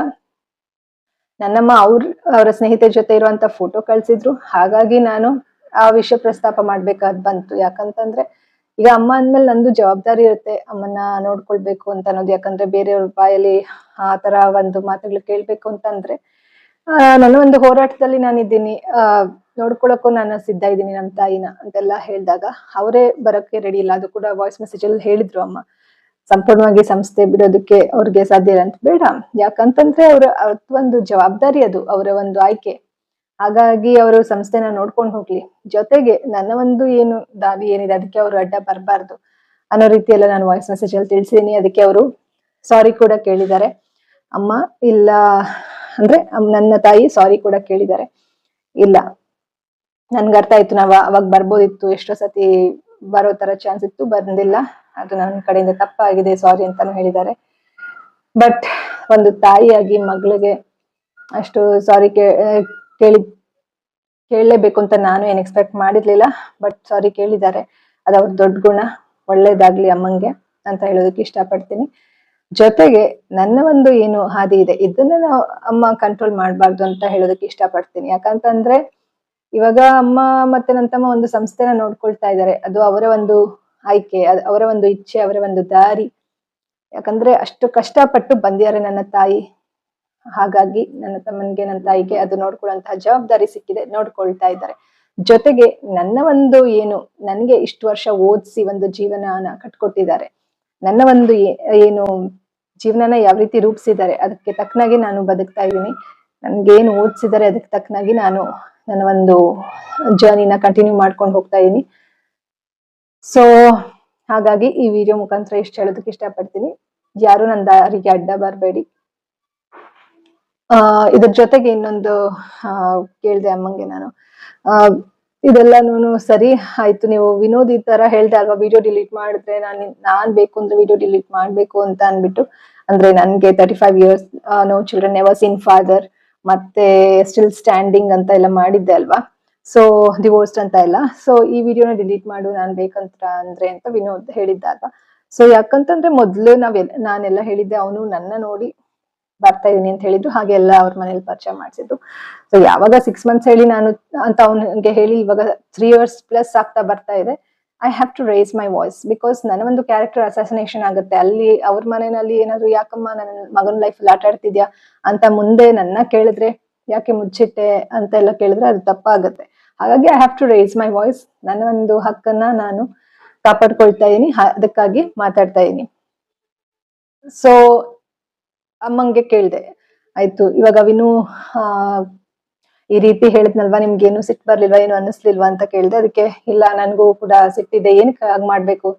ನನ್ನಮ್ಮ ಅವ್ರ, ಅವರ ಸ್ನೇಹಿತೆ ಜೊತೆ ಇರುವಂತ ಫೋಟೋ ಕಳ್ಸಿದ್ರು. ಹಾಗಾಗಿ ನಾನು ಆ ವಿಷಯ ಪ್ರಸ್ತಾಪ ಮಾಡ್ಬೇಕಾದ್ ಬಂತು. ಯಾಕಂತಂದ್ರೆ ಈಗ ಅಮ್ಮ ಅಂದ್ಮೇಲೆ ನಂದು ಜವಾಬ್ದಾರಿ ಇರುತ್ತೆ. ಅಮ್ಮನ್ನ ನೋಡ್ಕೊಳ್ಬೇಕು ಅಂತ ಅನ್ನೋದು. ಯಾಕಂದ್ರೆ ಬೇರೆಯವ್ರ ಬಾಯಲ್ಲಿ ಆ ತರ ಒಂದು ಮಾತುಗಳು ಕೇಳ್ಬೇಕು ಅಂತಂದ್ರೆ ನನ್ನ ಒಂದು ಹೋರಾಟದಲ್ಲಿ ನಾನಿದ್ದೀನಿ. ನೋಡ್ಕೊಳಕ್ಕೂ ನಾನು ಸಿದ್ಧ ಇದ್ದೀನಿ ನಮ್ಮ ತಾಯಿನ ಅಂತೆಲ್ಲ ಹೇಳಿದಾಗ ಅವರೇ ಬರೋಕ್ಕೆ ರೆಡಿ ಇಲ್ಲ. ಅದು ಕೂಡ ವಾಯ್ಸ್ ಮೆಸೇಜ್ ಅಲ್ಲಿ ಹೇಳಿದ್ರು ಅಮ್ಮ. ಸಂಪೂರ್ಣವಾಗಿ ಸಂಸ್ಥೆ ಬಿಡೋದಕ್ಕೆ ಅವ್ರಿಗೆ ಸಾಧ್ಯ ಇಲ್ಲ ಅಂತ. ಬೇಡ. ಯಾಕಂತಂದ್ರೆ ಅವರ ಒಂದು ಜವಾಬ್ದಾರಿ ಅದು, ಅವರ ಒಂದು ಆಯ್ಕೆ. ಹಾಗಾಗಿ ಅವರು ಸಂಸ್ಥೆನ ನೋಡ್ಕೊಂಡು ಹೋಗ್ಲಿ. ಜೊತೆಗೆ ನನ್ನ ಒಂದು ಏನು ದಾವಿ ಏನಿದೆ, ಅದಕ್ಕೆ ಅವರು ಅಡ್ಡ ಬರಬಾರ್ದು ಅನ್ನೋ ರೀತಿಯೆಲ್ಲ ನಾನು ವಾಯ್ಸ್ ಮೆಸೇಜ್ ಅಲ್ಲಿ ತಿಳಿಸಿದೀನಿ. ಅದಕ್ಕೆ ಅವರು ಸಾರಿ ಕೂಡ ಕೇಳಿದ್ದಾರೆ. ಅಮ್ಮ, ಇಲ್ಲ ಅಂದ್ರೆ ನನ್ನ ತಾಯಿ ಸಾರಿ ಕೂಡ ಕೇಳಿದ್ದಾರೆ. ಇಲ್ಲ. ನನ್ಗೆ ಅರ್ಥ ಆಯ್ತು, ನಾವ್ ಅವಾಗ ಬರ್ಬೋದಿತ್ತು, ಎಷ್ಟೋ ಸತಿ ಬರೋ ತರ ಚಾನ್ಸ್ ಇತ್ತು, ಬಂದಿಲ್ಲ. ಅದು ನನ್ನ ಕಡೆಯಿಂದ ತಪ್ಪಾಗಿದೆ ಸಾರಿ ಅಂತಾನು ಹೇಳಿದ್ದಾರೆ. ಬಟ್ ಒಂದು ತಾಯಿಯಾಗಿ ಮಗಳಿಗೆ ಅಷ್ಟು ಸಾರಿ ಕೇಳಿ, ಕೇಳಲೇಬೇಕು ಅಂತ ನಾನು ಏನ್ ಎಕ್ಸ್ಪೆಕ್ಟ್ ಮಾಡಿರ್ಲಿಲ್ಲ ಬಟ್ ಸಾರಿ ಕೇಳಿದ್ದಾರೆ. ಅದು ಅವ್ರ ದೊಡ್ಡ ಗುಣ, ಒಳ್ಳೇದಾಗ್ಲಿ ಅಮ್ಮಂಗೆ ಅಂತ ಹೇಳೋದಕ್ಕೆ ಇಷ್ಟಪಡ್ತೀನಿ. ಜೊತೆಗೆ ನನ್ನ ಒಂದು ಏನು ಹಾದಿ ಇದೆ, ಇದನ್ನ ನಾವು ಅಮ್ಮ ಕಂಟ್ರೋಲ್ ಮಾಡಬಾರ್ದು ಅಂತ ಹೇಳೋದಕ್ಕೆ ಇಷ್ಟಪಡ್ತೀನಿ. ಯಾಕಂತಂದ್ರೆ ಇವಾಗ ಅಮ್ಮ ಮತ್ತೆ ನನ್ನ ತಮ್ಮ ಒಂದು ಸಂಸ್ಥೆನ ನೋಡ್ಕೊಳ್ತಾ ಇದ್ದಾರೆ ಅದು ಅವರ ಒಂದು ಆಯ್ಕೆ ಅವರ ಒಂದು ಇಚ್ಛೆ, ಅವರ ಒಂದು ದಾರಿ. ಯಾಕಂದ್ರೆ ಅಷ್ಟು ಕಷ್ಟಪಟ್ಟು ಬಂದಿದ್ದಾರೆ ನನ್ನ ತಾಯಿ. ಹಾಗಾಗಿ ನನ್ನ ತಮ್ಮನಿಗೆ, ನನ್ನ ತಾಯಿಗೆ ಅದು ನೋಡ್ಕೊಳ್ಳುವಂತಹ ಜವಾಬ್ದಾರಿ ಸಿಕ್ಕಿದೆ, ನೋಡ್ಕೊಳ್ತಾ ಇದ್ದಾರೆ. ಜೊತೆಗೆ ನನ್ನ ಒಂದು ಏನು, ನನಗೆ ಇಷ್ಟು ವರ್ಷ ಓದಿಸಿ ಒಂದು ಜೀವನನ ಕಟ್ಕೊಟ್ಟಿದ್ದಾರೆ. ನನ್ನ ಒಂದು ಏನು ಜೀವನನ ಯಾವ ರೀತಿ ರೂಪಿಸಿದ್ದಾರೆ, ಅದಕ್ಕೆ ತಕ್ಕನಾಗಿ ನಾನು ಬದುಕ್ತಾ ಇದ್ದೀನಿ. ನನ್ಗೇನು ಓದಿಸಿದ್ದಾರೆ, ಅದಕ್ಕೆ ತಕ್ಕನಾಗಿ ನಾನು ನನ್ನ ಒಂದು ಜರ್ನಿನ ಕಂಟಿನ್ಯೂ ಮಾಡ್ಕೊಂಡು ಹೋಗ್ತಾ ಇದ್ದೀನಿ. ಸೊ ಹಾಗಾಗಿ ಈ ವಿಡಿಯೋ ಮುಖಾಂತರ ಇಷ್ಟು ಹೇಳೋದಕ್ಕೆ ಇಷ್ಟಪಡ್ತೀನಿ. ಯಾರು ನನ್ನ ದಾರಿಗೆ ಅಡ್ಡ ಬರಬೇಡಿ. ಇದ್ರ ಜೊತೆಗೆ ಇನ್ನೊಂದು ಕೇಳ್ದೆ ಅಮ್ಮಂಗೆ ನಾನು. ಇದೆಲ್ಲಾನು ಸರಿ, ಆಯ್ತು. ನೀವು ವಿನೋದ್ ಈ ತರ ಹೇಳ್ದೆ ಅಲ್ವಾ ವಿಡಿಯೋ ಡಿಲೀಟ್ ಮಾಡಿದ್ರೆ ನಾನ್ ನಾನ್ ಬೇಕು ಅಂದ್ರೆ ವಿಡಿಯೋ ಡಿಲೀಟ್ ಮಾಡ್ಬೇಕು ಅಂತ ಅನ್ಬಿಟ್ಟು ಅಂದ್ರೆ ನನ್ಗೆ thirty five years no children never seen father ಮತ್ತೆ ಸ್ಟಿಲ್ ಸ್ಟ್ಯಾಂಡಿಂಗ್ ಅಂತ ಎಲ್ಲ ಮಾಡಿದ್ದೆ ಅಲ್ವಾ. ಸೊ ಡಿವೋರ್ಸ್ಡ್ ಅಂತ ಎಲ್ಲ. ಸೊ ಈ ವಿಡಿಯೋನ ಡಿಲೀಟ್ ಮಾಡು, ನಾನ್ ಬೇಕಂತ ಅಂದ್ರೆ ಅಂತ ವಿನೋದ್ ಹೇಳಿದ್ದ ಅಲ್ವಾ. ಸೊ ಯಾಕಂತಂದ್ರೆ ಮೊದ್ಲು ನಾವೆಲ್ಲ ನಾನೆಲ್ಲ ಹೇಳಿದ್ದೆ, ಅವನು ನನ್ನ ನೋಡಿ ಬರ್ತಾ ಇದೀನಿ ಅಂತ ಹೇಳಿದ್ರು. ಹಾಗೆ ಎಲ್ಲ ಅವ್ರ ಮನೇಲಿ ಪರಿಚಯ ಮಾಡಿಸಿದ್ರು ಸೊ ಯಾವಾಗ ಸಿಕ್ಸ್ ಮಂತ್ಸ್ ಹೇಳಿ ನಾನು ಅಂತ ಅವನಿಗೆ ಹೇಳಿ ಇವಾಗ ತ್ರೀ ಇಯರ್ಸ್ ಪ್ಲಸ್ ಆಗ್ತಾ ಬರ್ತಾ ಇದೆ. I have to raise my voice because ನನ್ನ ಒಂದು ಕ್ಯಾರೆಕ್ಟರ್ ಅಸಾಸಿನೇಷನ್ ಆಗುತ್ತೆ. ಅಲ್ಲಿ ಅವ್ರ ಮನೆಯಲ್ಲಿ ಏನಾದ್ರು, ಯಾಕಮ್ಮ ನನ್ನ ಮಗನ ಲೈಫ್ ಆಟ ಆಡ್ತಿದ್ಯಾ? ಅಂತ ಮುಂದೆ ನನ್ನ ಕೇಳಿದ್ರೆ, ಯಾಕೆ ಮುಚ್ಚಿಟ್ಟೆ? ಅಂತ ಎಲ್ಲ ಕೇಳಿದ್ರೆ ಅದು ತಪ್ಪಾಗುತ್ತೆ. ಹಾಗಾಗಿ I have to raise my voice ನನ್ನ ಒಂದು ಹಕ್ಕನ್ನ ನಾನು ಕಾಪಾಡ್ಕೊಳ್ತಾ ಇದೀನಿ. ಅದಕ್ಕಾಗಿ ಮಾತಾಡ್ತಾ ಇದೀನಿ. ಸೊ ಅಮ್ಮಂಗೆ ಕೇಳ್ದೆ, ಆಯ್ತು, ಇವಾಗ ವಿನು ಈ ರೀತಿ ಹೇಳಿದ್ನಲ್ವಾ, ನಿಮ್ಗೆ ಏನು ಸಿಟ್ಟು ಬರ್ಲಿಲ್ವಾ, ಏನು ಅನ್ನಿಸ್ಲಿಲ್ವಾ ಅಂತ ಕೇಳಿದೆ, ಅದಕ್ಕೆ ಇಲ್ಲ, ನನ್ಗೂ ಕೂಡ ಸಿಟ್ಟಿದೆ, ಏನ್ ಹಾಗೆ ಮಾಡ್ಬೇಕು?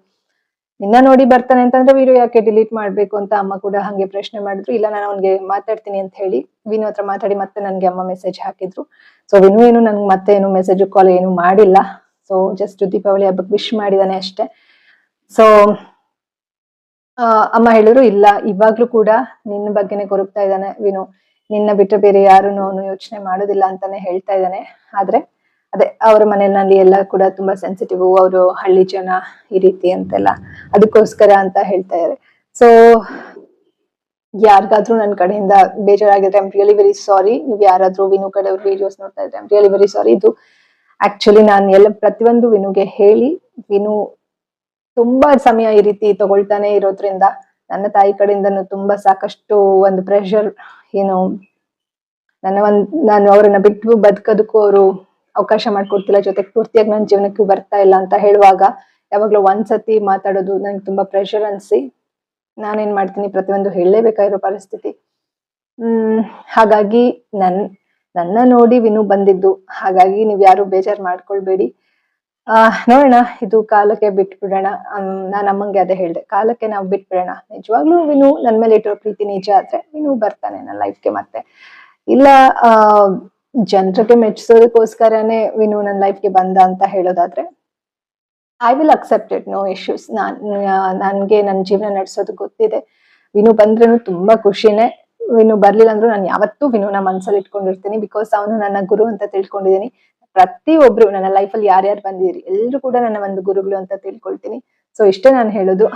ನಿನ್ನ ನೋಡಿ ಬರ್ತಾನೆ ಅಂತಂದ್ರೆ ವಿಡಿಯೋ ಯಾಕೆ ಡಿಲೀಟ್ ಮಾಡ್ಬೇಕು ಅಂತ ಅಮ್ಮ ಕೂಡ ಹಂಗೆ ಪ್ರಶ್ನೆ ಮಾಡಿದ್ರು. ಇಲ್ಲ, ನಾನು ಅವ್ನಿಗೆ ಮಾತಾಡ್ತೀನಿ ಅಂತ ಹೇಳಿ, ವಿನು ಹತ್ರ ಮಾತಾಡಿ ಮತ್ತೆ ನನ್ಗೆ ಅಮ್ಮ ಮೆಸೇಜ್ ಹಾಕಿದ್ರು. ಸೊ ವಿನು ಏನು ನನ್ಗೆ ಮತ್ತೆ ಏನು ಮೆಸೇಜ್ ಕಾಲ್ ಏನು ಮಾಡಿಲ್ಲ. ಸೊ ಜಸ್ಟ್ ದೀಪಾವಳಿ ಹಬ್ಬಕ್ಕೆ ವಿಶ್ ಮಾಡಿದಾನೆ ಅಷ್ಟೇ. ಸೊ ಅಮ್ಮ ಹೇಳಿದ್ರು ಇಲ್ಲ. ಇವಾಗ್ಲೂ ಕೂಡ ನಿನ್ನ ಬಗ್ಗೆನೇ ಕೊರಗ್ತಾ ಇದ್ದಾನೆ ವಿನು. ನಿನ್ನ ಬಿಟ್ಟು ಬೇರೆ ಯಾರನ್ನು ಅವನು ಯೋಚನೆ ಮಾಡೋದಿಲ್ಲ ಅಂತಾನೆ ಹೇಳ್ತಾ ಇದ್ದಾನೆ. ಆದ್ರೆ ಅದೇ ಅವ್ರ ಮನೆಯಲ್ಲಿ ಎಲ್ಲ ಕೂಡ ತುಂಬಾ ಸೆನ್ಸಿಟಿವ್ ಅವರು ಹಳ್ಳಿ ಜನ ಈ ರೀತಿ ಅಂತೆಲ್ಲ ಅದಕ್ಕೋಸ್ಕರ ಅಂತ ಹೇಳ್ತಾ ಇದಾರೆ ಸೊ ಯಾರಿಗಾದ್ರೂ ನನ್ನ ಕಡೆಯಿಂದ ಬೇಜಾರಾಗಿದ್ರೆ ಐಮ್ ರಿಯಲಿ ವೆರಿ ಸಾರಿ ನೀವು ಯಾರಾದ್ರೂ ವಿನು ಕಡೆ ಅವ್ರ ವಿಡಿಯೋಸ್ ನೋಡ್ತಾ ಇದ್ರೆ ಐಮ್ ರಿಯಲಿ ವೆರಿ ಸಾರಿ ಇದು ಆಕ್ಚುಲಿ ನಾನು ಎಲ್ಲ ಪ್ರತಿಯೊಂದು ವಿನುಗೆ ಹೇಳಿ, ವಿನು ತುಂಬಾ ಸಮಯ ಈ ರೀತಿ ತಗೊಳ್ತಾನೆ ಇರೋದ್ರಿಂದ ನನ್ನ ತಾಯಿ ಕಡೆಯಿಂದನು ತುಂಬಾ ಸಾಕಷ್ಟು ಒಂದು ಪ್ರೆಷರ್ ಏನು ನನ್ನ ಒಂದ್, ನಾನು ಅವರನ್ನ ಬಿಟ್ಟು ಬದುಕೋದಕ್ಕೂ ಅವರು ಅವಕಾಶ ಮಾಡ್ಕೊಡ್ತಿಲ್ಲ ಜೊತೆಗೆ ಪೂರ್ತಿಯಾಗಿ ನನ್ನ ಜೀವನಕ್ಕೆ ಬರ್ತಾ ಇಲ್ಲ ಅಂತ ಹೇಳುವಾಗ ಯಾವಾಗ್ಲೂ ಒಂದ್ಸತಿ ಮಾತಾಡೋದು ನಂಗೆ ತುಂಬಾ ಪ್ರೆಷರ್ ಅನ್ಸಿ ನಾನೇನ್ ಮಾಡ್ತೀನಿ ಪ್ರತಿಯೊಂದು ಹೇಳಲೇಬೇಕಾಗಿರೋ ಪರಿಸ್ಥಿತಿ. ಹ್ಮ್, ಹಾಗಾಗಿ ನನ್, ನನ್ನ ನೋಡಿ ವಿನು ಬಂದಿದ್ದು. ಹಾಗಾಗಿ ನೀವ್ ಯಾರು ಬೇಜಾರ್ ಮಾಡ್ಕೊಳ್ಬೇಡಿ. ಆ, ನೋಡೋಣ, ಇದು ಕಾಲಕ್ಕೆ ಬಿಟ್ಬಿಡೋಣ. ನಾನು ಅಮ್ಮಂಗೆ ಅದೇ ಹೇಳ್ದೆ, ಕಾಲಕ್ಕೆ ನಾವು ಬಿಟ್ಬಿಡೋಣ. ನಿಜವಾಗ್ಲೂ ವಿನು ನನ್ ಮೇಲೆ ಇಟ್ಟಿರೋ ಪ್ರೀತಿ ನಿಜ ಆದ್ರೆ ವಿನು ಬರ್ತಾನೆ ನನ್ನ ಲೈಫ್ಗೆ ಮತ್ತೆ. ಇಲ್ಲ, ಆ, ಜನರಿಗೆ ಮೆಚ್ಚಿಸೋದಕ್ಕೋಸ್ಕರನೇ ವಿನು ನನ್ನ ಲೈಫ್ಗೆ ಬಂದ ಅಂತ ಹೇಳೋದಾದ್ರೆ I will accept it no issues ನಾನ್ ನನ್ಗೆ ನನ್ನ ಜೀವನ ನಡೆಸೋದು ಗೊತ್ತಿದೆ. ವಿನು ಬಂದ್ರೂ ತುಂಬಾ ಖುಷಿನೇ. ವಿನು ಬರ್ಲಿಲ್ಲ ಅಂದ್ರೂ ನಾನು ಯಾವತ್ತೂ ವಿನುನ ಮನ್ಸಲ್ಲಿ ಇಟ್ಕೊಂಡಿರ್ತೀನಿ ಬಿಕಾಸ್ ಅವನು ನನ್ನ ಗುರು ಅಂತ ತಿಳ್ಕೊಂಡಿದ್ದೀನಿ. ಪ್ರತಿಯೊಬ್ರು ನನ್ನ ಲೈಫಲ್ಲಿ ಯಾರ್ಯಾರು ಬಂದಿರಿ ಎಲ್ಲರೂ ಕೂಡ ನನ್ನ ಒಂದು ಗುರುಗಳು ಅಂತ ತಿಳ್ಕೊಳ್ತೀನಿ. ಸೊ ಇಷ್ಟೇ ನಾನು ಹೇಳೋದು.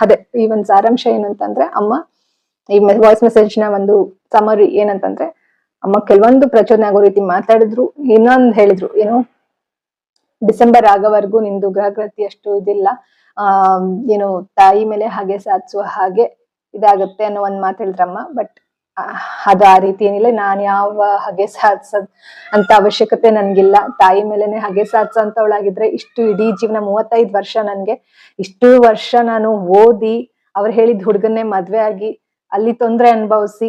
ಅದೇ, ಈ ಒಂದು ಸಾರಾಂಶ ಏನು ಅಂತಂದ್ರೆ ಅಮ್ಮ, ಈ ವಾಯ್ಸ್ ಮೆಸೇಜ್ನ ಒಂದು ಸಮರಿ ಏನಂತಂದ್ರೆ, ಅಮ್ಮ ಕೆಲವೊಂದು ಪ್ರಚೋದನೆ ಆಗೋ ರೀತಿ ಮಾತಾಡಿದ್ರು, ಇನ್ನೊಂದು ಹೇಳಿದ್ರು, ಏನು, ಡಿಸೆಂಬರ್ ಆಗೋವರೆಗೂ ನಿಂದು ಗ್ರಹಗತಿ ಅಷ್ಟು ಇದಿಲ್ಲ, ಆ, ಏನು, ತಾಯಿ ಮೇಲೆ ಹಾಗೆ ಸಾಧಿಸುವ ಹಾಗೆ ಇದಾಗುತ್ತೆ ಅನ್ನೋ ಒಂದ್ ಮಾತು ಹೇಳಿದ್ರಮ್ಮ ಬಟ್ ಅದು ಆ ರೀತಿ ಏನಿಲ್ಲ ನಾನ್ ಯಾವ ಹಗೆ ಸಾಧಿಸೋದ್ ಅಂತ ಅವಶ್ಯಕತೆ ನನ್ಗಿಲ್ಲ. ತಾಯಿ ಮೇಲೆನೆ ಹಾಗೆ ಸಾಧಿಸೋಂತವಳಾಗಿದ್ರೆ ಇಷ್ಟು ಇಡೀ ಜೀವನ, ಮೂವತ್ತೈದು ವರ್ಷ ನನ್ಗೆ ಇಷ್ಟು ವರ್ಷ ನಾನು ಓದಿ ಅವ್ರು ಹೇಳಿದ ಹುಡುಗನ್ನೇ ಮದ್ವೆ ಆಗಿ ಅಲ್ಲಿ ತೊಂದ್ರೆ ಅನುಭವಿಸಿ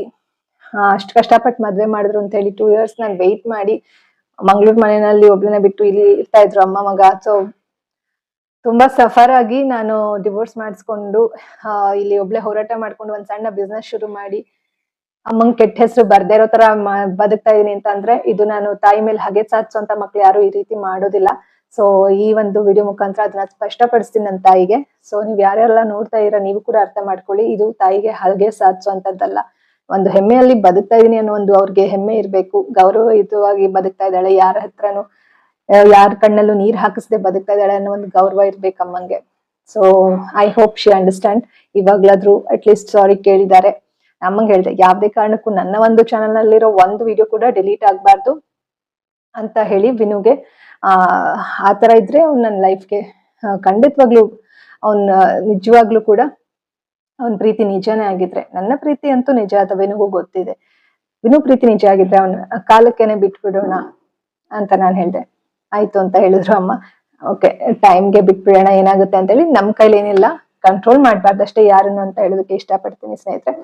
ಅಷ್ಟು ಕಷ್ಟಪಟ್ಟು ಮದ್ವೆ ಮಾಡಿದ್ರು ಅಂತ ಹೇಳಿ ಟೂ ಇಯರ್ಸ್ ನಾನು ವೆಯ್ಟ್ ಮಾಡಿ ಮಂಗಳೂರು ಮನೆಯಲ್ಲಿ ಒಬ್ಳನ್ನ ಬಿಟ್ಟು ಇಲ್ಲಿ ಇರ್ತಾ ಇದ್ರು, ಅಮ್ಮ, ಮಗ. ಸೊ ತುಂಬಾ ಸಫರ್ ಆಗಿ ನಾನು ಡಿವೋರ್ಸ್ ಮಾಡಿಸ್ಕೊಂಡು ಇಲ್ಲಿ ಒಬ್ಳೆ ಹೋರಾಟ ಮಾಡ್ಕೊಂಡು ಒಂದ್ ಸಣ್ಣ ಬಿಸ್ನೆಸ್ ಶುರು ಮಾಡಿ ಅಮ್ಮಂಗ್ ಕೆಟ್ಟ ಹೆಸರು ಬರ್ದೇ ಇರೋ ತರ ಬದುಕ್ತಾ ಇದೀನಿ ಅಂತ ಅಂದ್ರೆ ಇದು ನಾನು ತಾಯಿ ಮೇಲೆ ಹಗೆ ಸಾಧಿಸುವಂತ ಮಕ್ಳು ಯಾರು ಈ ರೀತಿ ಮಾಡೋದಿಲ್ಲ. ಸೊ ಈ ಒಂದು ವಿಡಿಯೋ ಮುಖಾಂತರ ಅದನ್ನ ಸ್ಪಷ್ಟಪಡಿಸ್ತೀನಿ ನನ್ನ ತಾಯಿಗೆ. ಸೊ ನೀವ್ ಯಾರ್ಯಾರೆಲ್ಲ ನೋಡ್ತಾ ಇರ ನೀವು ಕೂಡ ಅರ್ಥ ಮಾಡ್ಕೊಳ್ಳಿ. ಇದು ತಾಯಿಗೆ ಹಗೆ ಸಾಧಿಸುವಂತದ್ದಲ್ಲ ಒಂದು ಹೆಮ್ಮೆಯಲ್ಲಿ ಬದುಕ್ತಾ ಇದೀನಿ ಅನ್ನೋ ಒಂದು ಅವ್ರಿಗೆ ಹೆಮ್ಮೆ ಇರ್ಬೇಕು. ಗೌರವಯುತವಾಗಿ ಬದುಕ್ತಾ ಇದ್ದಾಳೆ. ಯಾರ ಹತ್ರನು ಯಾರ ಕಣ್ಣಲ್ಲೂ ನೀರ್ ಹಾಕಿಸದೆ ಬದುಕ್ತಾ ಇದ್ದಾಳೆ ಅನ್ನೋ ಒಂದು ಗೌರವ ಇರ್ಬೇಕು ಅಮ್ಮಂಗೆ so I hope she understand ಇವಾಗ್ಲಾದ್ರೂ at least sorry ಕೇಳಿದ್ದಾರೆ. ಅಮ್ಮಂಗೆ ಹೇಳ್ದೆ, ಯಾವ್ದೇ ಕಾರಣಕ್ಕೂ ನನ್ನ ಒಂದು ಚಾನಲ್ ನಲ್ಲಿರೋ ಒಂದು ವಿಡಿಯೋ ಕೂಡ ಡಿಲೀಟ್ ಆಗ್ಬಾರ್ದು ಅಂತ ಹೇಳಿ ವಿನುಗೆ, ಆ ಥರ ಇದ್ರೆ ಅವ್ನ್ ನನ್ನ ಲೈಫ್ಗೆ ಖಂಡಿತವಾಗ್ಲೂ ಅವ್ನ್ ನಿಜವಾಗ್ಲೂ ಕೂಡ ಅವನ್ ಪ್ರೀತಿ ನಿಜನೇ ಆಗಿದ್ರೆ, ನನ್ನ ಪ್ರೀತಿ ಅಂತೂ ನಿಜ ಅಥವಾ ವಿನುಗೂ ಗೊತ್ತಿದೆ. ವಿನು ಪ್ರೀತಿ ನಿಜ ಆಗಿದ್ರೆ ಅವನ ಕಾಲಕ್ಕೇನೆ ಬಿಟ್ಬಿಡೋಣ ಅಂತ ನಾನು ಹೇಳ್ದೆ. ಆಯ್ತು ಅಂತ ಹೇಳಿದ್ರು ಅಮ್ಮ. ಓಕೆ ಟೈಮ್ಗೆ ಬಿಟ್ಬಿಡೋಣ, ಏನಾಗುತ್ತೆ ಅಂತ ಹೇಳಿ ನಮ್ ಕೈಲಿ ಏನಿಲ್ಲ ಕಂಟ್ರೋಲ್ ಮಾಡ್ಬಾರ್ದು ಅಷ್ಟೇ ಯಾರನ್ನು ಅಂತ ಹೇಳೋದಕ್ಕೆ ಇಷ್ಟಪಡ್ತೀನಿ ಸ್ನೇಹಿತರೆ.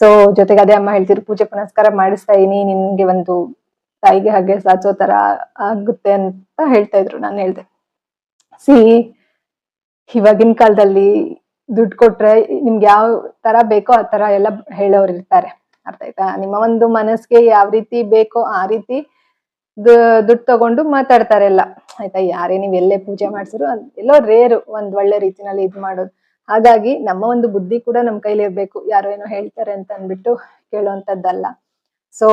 ಸೊ ಜೊತೆಗೆ ಅದೇ ಅಮ್ಮ ಹೇಳ್ತಿದ್ರು, ಪೂಜೆ ಪುನಸ್ಕಾರ ಮಾಡಿಸ್ತಾ ಇನಿ ನಿನ್ಗೆ ಒಂದು ತಾಯಿಗೆ ಹಾಗೆ ಸಾಚೋ ತರ ಆಗುತ್ತೆ ಅಂತ ಹೇಳ್ತಾ ಇದ್ರು, ನಾನು ಹೇಳ್ದೆ. ಸಿ ಇವಾಗಿನ ಕಾಲದಲ್ಲಿ ದುಡ್ಡು ಕೊಟ್ರೆ ನಿಮ್ಗೆ ಯಾವ ತರ ಬೇಕೋ ಆ ತರ ಎಲ್ಲ ಹೇಳೋರು ಇರ್ತಾರೆ. ಅರ್ಥ ಆಯ್ತಾ? ನಿಮ್ಮ ಒಂದು ಮನಸ್ಸಿಗೆ ಯಾವ ರೀತಿ ಬೇಕೋ ಆ ರೀತಿ ದುಡ್ಡು ತಗೊಂಡು ಮಾತಾಡ್ತಾರೆ ಎಲ್ಲ. ಆಯ್ತಾ? ಯಾರೇ ನೀವ್ ಎಲ್ಲೇ ಪೂಜೆ ಮಾಡ್ಸಿದ್ರು, ಎಲ್ಲೋ ರೇರು ಒಂದ್ ಒಳ್ಳೆ ರೀತಿನಲ್ಲಿ ಇದ್ ಮಾಡೋದು. ಹಾಗಾಗಿ ನಮ್ಮ ಒಂದು ಬುದ್ಧಿ ಕೂಡ ನಮ್ಮ ಕೈಲಿ ಇರ್ಬೇಕು. ಯಾರೋ ಏನೋ ಹೇಳ್ತಾರೆ ಅಂತ ಅಂದ್ಬಿಟ್ಟು ಕೇಳುವಂತದ್ದಲ್ಲ ಸೊ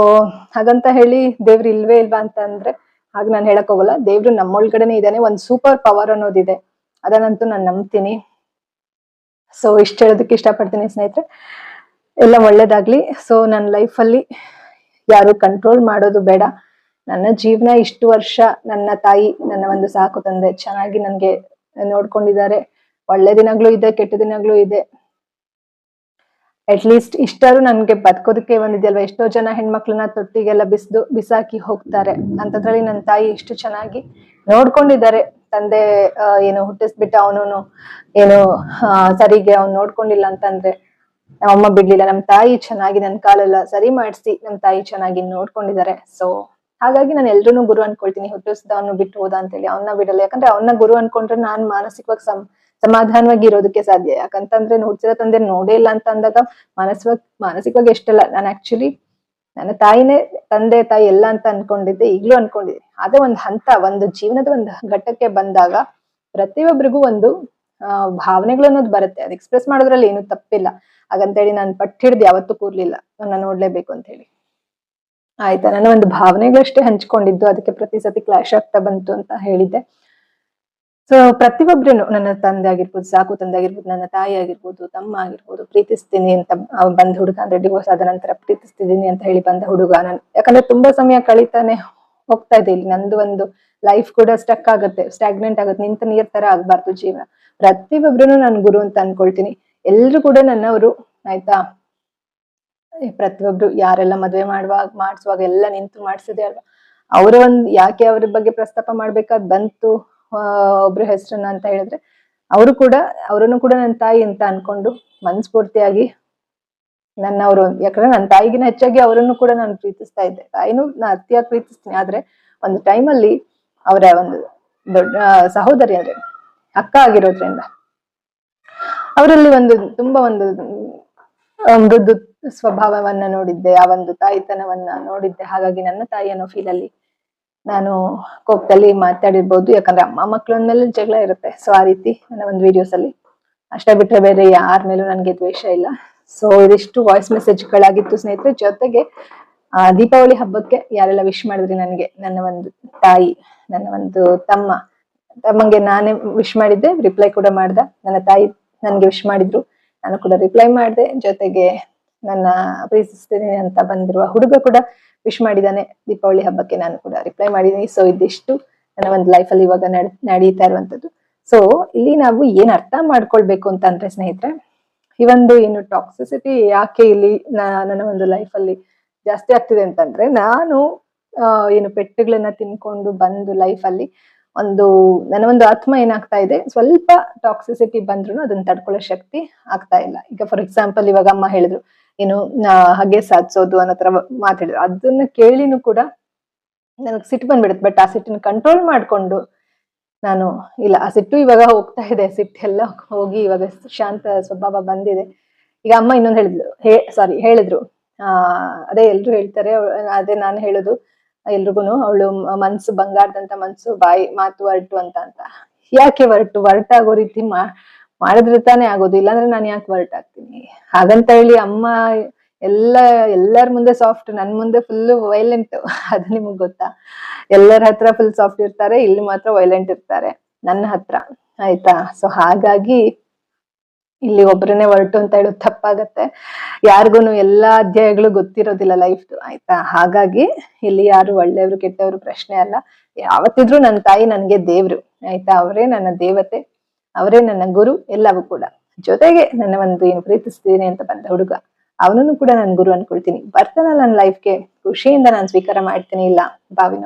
ಹಾಗಂತ ಹೇಳಿ ದೇವ್ರು ಇಲ್ವೇ ಇಲ್ವಾ ಅಂತ ಅಂದ್ರೆ, ಹಾಗೆ ನಾನು ಹೇಳಕ್ ಹೋಗಲ್ಲ. ದೇವ್ರು ನಮ್ಮೊಳಗಡೆನೆ ಇದ್ದಾನೆ ಒಂದ್ ಸೂಪರ್ ಪವರ್ ಅನ್ನೋದಿದೆ. ಅದನ್ನಂತೂ ನಾನು ನಂಬ್ತೀನಿ. ಸೊ ಇಷ್ಟ ಹೇಳೋದಕ್ಕೆ ಇಷ್ಟಪಡ್ತೀನಿ ಸ್ನೇಹಿತರೆ. ಎಲ್ಲ ಒಳ್ಳೇದಾಗ್ಲಿ. ಸೊ ನನ್ನ ಲೈಫಲ್ಲಿ ಯಾರು ಕಂಟ್ರೋಲ್ ಮಾಡೋದು ಬೇಡ. ನನ್ನ ಜೀವನ ಇಷ್ಟು ವರ್ಷ ನನ್ನ ತಾಯಿ, ನನ್ನ ಒಂದು ಸಾಕು ತಂದೆ ಚೆನ್ನಾಗಿ ನನಗೆ ನೋಡ್ಕೊಂಡಿದ್ದಾರೆ. ಒಳ್ಳೆ ದಿನಗಳು ಇದೆ, ಕೆಟ್ಟ ದಿನಗಳು ಇದೆ. ಅಟ್ ಲೀಸ್ಟ್ ಇಷ್ಟಾರು ನನ್ಗೆ ಬದುಕೋದಕ್ಕೆ ಒಂದಿದೆಯಲ್ವಾ ಎಷ್ಟೋ ಜನ ಹೆಣ್ಮಕ್ಳನ್ನ ತೊಟ್ಟಿಗೆಲ್ಲ ಬಿಸ್ದು, ಬಿಸಾಕಿ ಹೋಗ್ತಾರೆ. ಅಂತದ್ರಲ್ಲಿ ನನ್ನ ತಾಯಿ ಎಷ್ಟು ಚೆನ್ನಾಗಿ ನೋಡ್ಕೊಂಡಿದ್ದಾರೆ. ತಂದೆ ಏನು ಹುಟ್ಟಿಸ್ಬಿಟ್ಟು ಅವನು ಏನು ಸರಿಗೆ ಅವ್ನು ನೋಡ್ಕೊಂಡಿಲ್ಲ ಅಂತಂದ್ರೆ ನಮ್ಮಮ್ಮ ಬಿಡ್ಲಿಲ್ಲ. ನಮ್ ತಾಯಿ ಚೆನ್ನಾಗಿ ನನ್ನ ಕಾಲೆಲ್ಲ ಸರಿ ಮಾಡಿಸಿ, ನಮ್ ತಾಯಿ ಚೆನ್ನಾಗಿ ನೋಡ್ಕೊಂಡಿದ್ದಾರೆ. ಸೊ ಹಾಗಾಗಿ ನಾನು ಎಲ್ರು ಗುರು ಅನ್ಕೊಳ್ತೀನಿ. ಹುಟ್ಟಿಸ್ದವನು ಬಿಟ್ಟು ಹೋದ ಅಂತೇಳಿ. ಅವನ್ನ ಬಿಡಲ್ಲ. ಯಾಕಂದ್ರೆ ಅವನ್ನ ಗುರು ಅನ್ಕೊಂಡ್ರೆ ನಾನ್ ಮಾನಸಿಕವಾಗಿ ಸಮ್ ಸಮಾಧಾನವಾಗಿ ಇರೋದಕ್ಕೆ ಸಾಧ್ಯ. ಯಾಕಂತಂದ್ರೆ ಹುಟ್ಟಿಸಿರೋ ತಂದೆ ನೋಡೇ ಇಲ್ಲ ಅಂತ ಅಂದಾಗ ಮಾನಸಿಕವಾಗಿ ಮಾನಸಿಕವಾಗಿ ಎಷ್ಟಲ್ಲ, ನಾನು ಆಕ್ಚುಲಿ ನನ್ನ ತಾಯಿನೇ ತಂದೆ, ತಾಯಿ ಎಲ್ಲ ಅಂತ ಅನ್ಕೊಂಡಿದ್ದೆ, ಈಗ್ಲೂ ಅನ್ಕೊಂಡಿದ್ದೆ ಅದೇ ಒಂದು ಹಂತ, ಒಂದು ಜೀವನದ ಒಂದು ಘಟ್ಟಕ್ಕೆ ಬಂದಾಗ ಪ್ರತಿಯೊಬ್ಬರಿಗೂ ಒಂದು ಭಾವನೆಗಳು ಅನ್ನೋದು ಬರುತ್ತೆ. ಅದು ಎಕ್ಸ್ಪ್ರೆಸ್ ಮಾಡೋದ್ರಲ್ಲಿ ಏನು ತಪ್ಪಿಲ್ಲ. ಹಾಗಂತೇಳಿ ನಾನು ಪಟ್ಟು ಹಿಡ್ದು ಯಾವತ್ತೂ ಕೂರ್ಲಿಲ್ಲ. ನನ್ನ ನೋಡ್ಲೇಬೇಕು ಅಂತ ಹೇಳಿ ಆಯ್ತಾ? ನನ್ನ ಒಂದು ಭಾವನೆಗಳಷ್ಟೇ ಹಂಚ್ಕೊಂಡಿದ್ದು, ಅದಕ್ಕೆ ಪ್ರತಿ ಸತಿ ಕ್ಲಾಶ್ ಆಗ್ತಾ ಬಂತು ಅಂತ ಹೇಳಿದ್ದೆ. ಸೊ ಪ್ರತಿಯೊಬ್ಬರೂ ನನ್ನ ತಂದೆ ಆಗಿರ್ಬೋದು, ಸಾಕು ತಂದೆ ಆಗಿರ್ಬೋದು, ನನ್ನ ತಾಯಿ ಆಗಿರ್ಬೋದು, ತಮ್ಮ ಆಗಿರ್ಬೋದು ಪ್ರೀತಿಸ್ತೀನಿ ಅಂತ ಬಂದ ಹುಡುಗ ಅಂದ್ರೆ ಡಿವೋರ್ಸ್ ಆದ ನಂತರ ಪ್ರೀತಿಸ್ತಿದ್ದೀನಿ ಅಂತ ಹೇಳಿ ಬಂದ ಹುಡುಗ ನಾನು. ಯಾಕಂದ್ರೆ ತುಂಬಾ ಸಮಯ ಕಳೀತಾನೆ ಹೋಗ್ತಾ ಇದೆ ಇಲ್ಲಿ. ನಂದು ಒಂದು ಲೈಫ್ ಕೂಡ ಸ್ಟಕ್ ಆಗುತ್ತೆ ಸ್ಟಾಗ್ನೆಂಟ್ ಆಗುತ್ತೆ, ನಿಂತ ನೀರ್ ತರ ಆಗ್ಬಾರ್ದು ಜೀವನ. ಪ್ರತಿಯೊಬ್ಬರೂ ನಾನು ಗುರು ಅಂತ ಅನ್ಕೊಳ್ತೀನಿ. ಎಲ್ರು ಕೂಡ ನನ್ನವರು, ಆಯ್ತಾ? ಪ್ರತಿಯೊಬ್ರು ಯಾರೆಲ್ಲ ಮದ್ವೆ ಮಾಡುವಾಗ, ಮಾಡಿಸುವಾಗ ಎಲ್ಲ ನಿಂತು ಮಾಡಿಸಿದೆ ಅಲ್ವಾ? ಅವರ ಒಂದ್ ಯಾಕೆ ಅವ್ರ ಬಗ್ಗೆ ಪ್ರಸ್ತಾಪ ಮಾಡ್ಬೇಕಾದ್ ಬಂತು? ಒಬ್ರ ಹೆಸರನ್ನ ಅಂತ ಹೇಳಿದ್ರೆ, ಅವರು ಕೂಡ, ಅವರನ್ನು ಕೂಡ ನನ್ನ ತಾಯಿ ಅಂತ ಅನ್ಕೊಂಡು ಮನಸ್ಫೂರ್ತಿಯಾಗಿ ನನ್ನವರು ಯಾಕಂದ್ರೆ ನನ್ನ ತಾಯಿಗಿನ ಹೆಚ್ಚಾಗಿ ಅವರನ್ನು ಕೂಡ ನಾನು ಪ್ರೀತಿಸ್ತಾ ಇದ್ದೆ. ತಾಯಿನೂ ನಾ ಅತಿಯಾಗಿ ಪ್ರೀತಿಸ್ತೀನಿ, ಆದ್ರೆ ಒಂದು ಟೈಮಲ್ಲಿ ಅವರ ಒಂದು ದೊಡ್ಡ ಸಹೋದರಿ ಅಂದ್ರೆ ಅಕ್ಕ ಆಗಿರೋದ್ರಿಂದ ಅವರಲ್ಲಿ ಒಂದು ತುಂಬಾ ಒಂದು ಮೃದು ಸ್ವಭಾವವನ್ನ ನೋಡಿದ್ದೆ, ಆ ಒಂದು ತಾಯಿತನವನ್ನ ನೋಡಿದ್ದೆ. ಹಾಗಾಗಿ ನನ್ನ ತಾಯಿ ಅನ್ನೋ ಫೀಲ್ ಅಲ್ಲಿ ನಾನು ಕೋಪದಲ್ಲಿ ಮಾತಾಡಿರ್ಬೋದು, ಯಾಕಂದ್ರೆ ಅಮ್ಮ ಮಕ್ಕಳ ಮೇಲೆ ಜಗಳ ಇರುತ್ತೆ. ಸೊ ಆ ರೀತಿ ನನ್ನ ಒಂದು ವಿಡಿಯೋಸ್ ಅಲ್ಲಿ. ಅಷ್ಟೇ ಬಿಟ್ರೆ ಬೇರೆ ಯಾರ ಮೇಲೂ ನನಗೆ ದ್ವೇಷ ಇಲ್ಲ. ಸೊ ಇದಿಷ್ಟು ವಾಯ್ಸ್ ಮೆಸೇಜ್ಗಳಾಗಿತ್ತು ಸ್ನೇಹಿತರೆ. ಜೊತೆಗೆ ದೀಪಾವಳಿ ಹಬ್ಬಕ್ಕೆ ಯಾರೆಲ್ಲ ವಿಶ್ ಮಾಡಿದ್ರಿ ನನಗೆ? ನನ್ನ ಒಂದು ತಾಯಿ, ನನ್ನ ಒಂದು ತಮ್ಮ. ತಮ್ಮಂಗೆ ನಾನೇ ವಿಶ್ ಮಾಡಿದ್ದೆ ರಿಪ್ಲೈ ಕೂಡ ಮಾಡ್ದ. ನನ್ನ ತಾಯಿ ನನ್ಗೆ ವಿಶ್ ಮಾಡಿದ್ರು. ನಾನು ಕೂಡ ರಿಪ್ಲೈ ಮಾಡಿದೆ. ಜೊತೆಗೆ ನನ್ನ ಪ್ರೀತಿಸ್ತೀನಿ ಅಂತ ಬಂದಿರುವ ಹುಡುಗ ಕೂಡ ವಿಶ್ ಮಾಡಿದಾನೆ ದೀಪಾವಳಿ ಹಬ್ಬಕ್ಕೆ ನಾನು ಕೂಡ ರಿಪ್ಲೈ ಮಾಡಿದ್ದೀನಿ. ಸೊ ಇದಿಷ್ಟು ನನ್ನ ಒಂದು ಲೈಫಲ್ಲಿ ಇವಾಗ ನಡ್, ನಡೀತಾ ಇರುವಂತದ್ದು ಸೊ ಇಲ್ಲಿ ನಾವು ಏನ್ ಅರ್ಥ ಮಾಡ್ಕೊಳ್ಬೇಕು ಅಂತ ಅಂದ್ರೆ ಸ್ನೇಹಿತರೆ, ಈ ಒಂದು ಏನು ಟಾಕ್ಸಿಸಿಟಿ ಯಾಕೆ ಇಲ್ಲಿ ನನ್ನ ಒಂದು ಲೈಫಲ್ಲಿ ಜಾಸ್ತಿ ಆಗ್ತಿದೆ ಅಂತಂದ್ರೆ, ನಾನು ಏನು ಪೆಟ್ಟುಗಳನ್ನ ತಿನ್ಕೊಂಡು ಬಂದು ಲೈಫಲ್ಲಿ ಒಂದು ನನ್ನ ಒಂದು ಆತ್ಮ ಏನಾಗ್ತಾ ಇದೆ, ಸ್ವಲ್ಪ ಟಾಕ್ಸಿಸಿಟಿ ಬಂದ್ರು ಅದನ್ನ ತಡ್ಕೊಳ್ಳೋ ಶಕ್ತಿ ಆಗ್ತಾ ಇಲ್ಲ. ಈಗ ಫಾರ್ ಎಕ್ಸಾಂಪಲ್ ಇವಾಗ ಅಮ್ಮ ಹೇಳಿದ್ರು ಏನು ಹಗೆ ಸಾಧಿಸೋದು ಅನ್ನೋ ತರ ಮಾತಾಡಿದ್ರು ಅದನ್ನ ಕೇಳಿನೂ ಕೂಡ ನನಗೆ ಸಿಟ್ಟು ಬಂದ್ಬಿಡುತ್ತೆ. ಬಟ್ ಆ ಸಿಟ್ಟನ್ನು ಕಂಟ್ರೋಲ್ ಮಾಡಿಕೊಂಡು ನಾನು, ಇಲ್ಲ, ಆ ಸಿಟ್ಟು ಇವಾಗ ಹೋಗ್ತಾ ಇದೆ. ಸಿಟ್ಟು ಎಲ್ಲ ಹೋಗಿ ಇವಾಗ ಶಾಂತ ಸ್ವಭಾವ ಬಂದಿದೆ. ಈಗ ಅಮ್ಮ ಇನ್ನೊಂದು ಹೇಳಿದ್ಲು, ಹೇ ಸಾರಿ ಹೇಳಿದ್ರು. ಅದೇ ಎಲ್ರು ಹೇಳ್ತಾರೆ, ಅದೇ ನಾನು ಹೇಳುದು. ಎಲ್ರಿಗೂನು ಅವಳು ಮನ್ಸು ಬಂಗಾರದಂತ ಮನ್ಸು ಬಾಯಿ ಮಾತು ಹೊರಟು ಅಂತ ಅಂತ. ಯಾಕೆ ಹೊರಟು? ಹೊರಟಾಗೋ ರೀತಿ ಮಾ, ಮಾಡಿದ್ರೆ ತಾನೇ ಆಗೋದು. ಇಲ್ಲಾಂದ್ರೆ ನಾನು ಯಾಕೆ ಹೊರಟಾಗ್ತೀನಿ? ಹಾಗಂತ ಹೇಳಿ ಅಮ್ಮ ಎಲ್ಲ, ಎಲ್ಲರ ಮುಂದೆ ಸಾಫ್ಟ್ ನನ್ ಮುಂದೆ ಫುಲ್ ವೈಲೆಂಟ್ ಅದು ನಿಮಗ್ ಗೊತ್ತಾ? ಎಲ್ಲರ ಹತ್ರ ಫುಲ್ ಸಾಫ್ಟ್ ಇರ್ತಾರೆ, ಇಲ್ಲಿ ಮಾತ್ರ ವೈಲೆಂಟ್ ಇರ್ತಾರೆ. ನನ್ನ ಹತ್ರ. ಆಯ್ತಾ? ಸೊ ಹಾಗಾಗಿ ಇಲ್ಲಿ ಒಬ್ರನ್ನೇ ಹೊರಟು ಅಂತ ಹೇಳೋದು ತಪ್ಪಾಗತ್ತೆ. ಯಾರಿಗೂ ಎಲ್ಲಾ ಅಧ್ಯಾಯಗಳು ಗೊತ್ತಿರೋದಿಲ್ಲ ಲೈಫ್ ಆಯ್ತಾ? ಹಾಗಾಗಿ ಇಲ್ಲಿ ಯಾರು ಒಳ್ಳೆಯವರು, ಕೆಟ್ಟವರು ಪ್ರಶ್ನೆ ಅಲ್ಲ. ಯಾವತ್ತಿದ್ರು ನನ್ನ ತಾಯಿ ನನ್ಗೆ ದೇವ್ರು, ಆಯ್ತಾ? ಅವರೇ ನನ್ನ ದೇವತೆ, ಅವರೇ ನನ್ನ ಗುರು, ಎಲ್ಲವೂ ಕೂಡ. ಜೊತೆಗೆ ನನ್ನ ಒಂದು ಏನು ಪ್ರೀತಿಸ್ತೀನಿ ಅಂತ ಬಂದ ಹುಡುಗ ಅವನನ್ನು ಕೂಡ ನಾನು ಗುರು ಅನ್ಕೊಳ್ತೀನಿ. ಬರ್ತಾನ ನನ್ನ ಲೈಫ್ಗೆ? ಖುಷಿಯಿಂದ ನಾನು ಸ್ವೀಕಾರ ಮಾಡ್ತೀನಿ ಇಲ್ಲ ಬಾವಿನ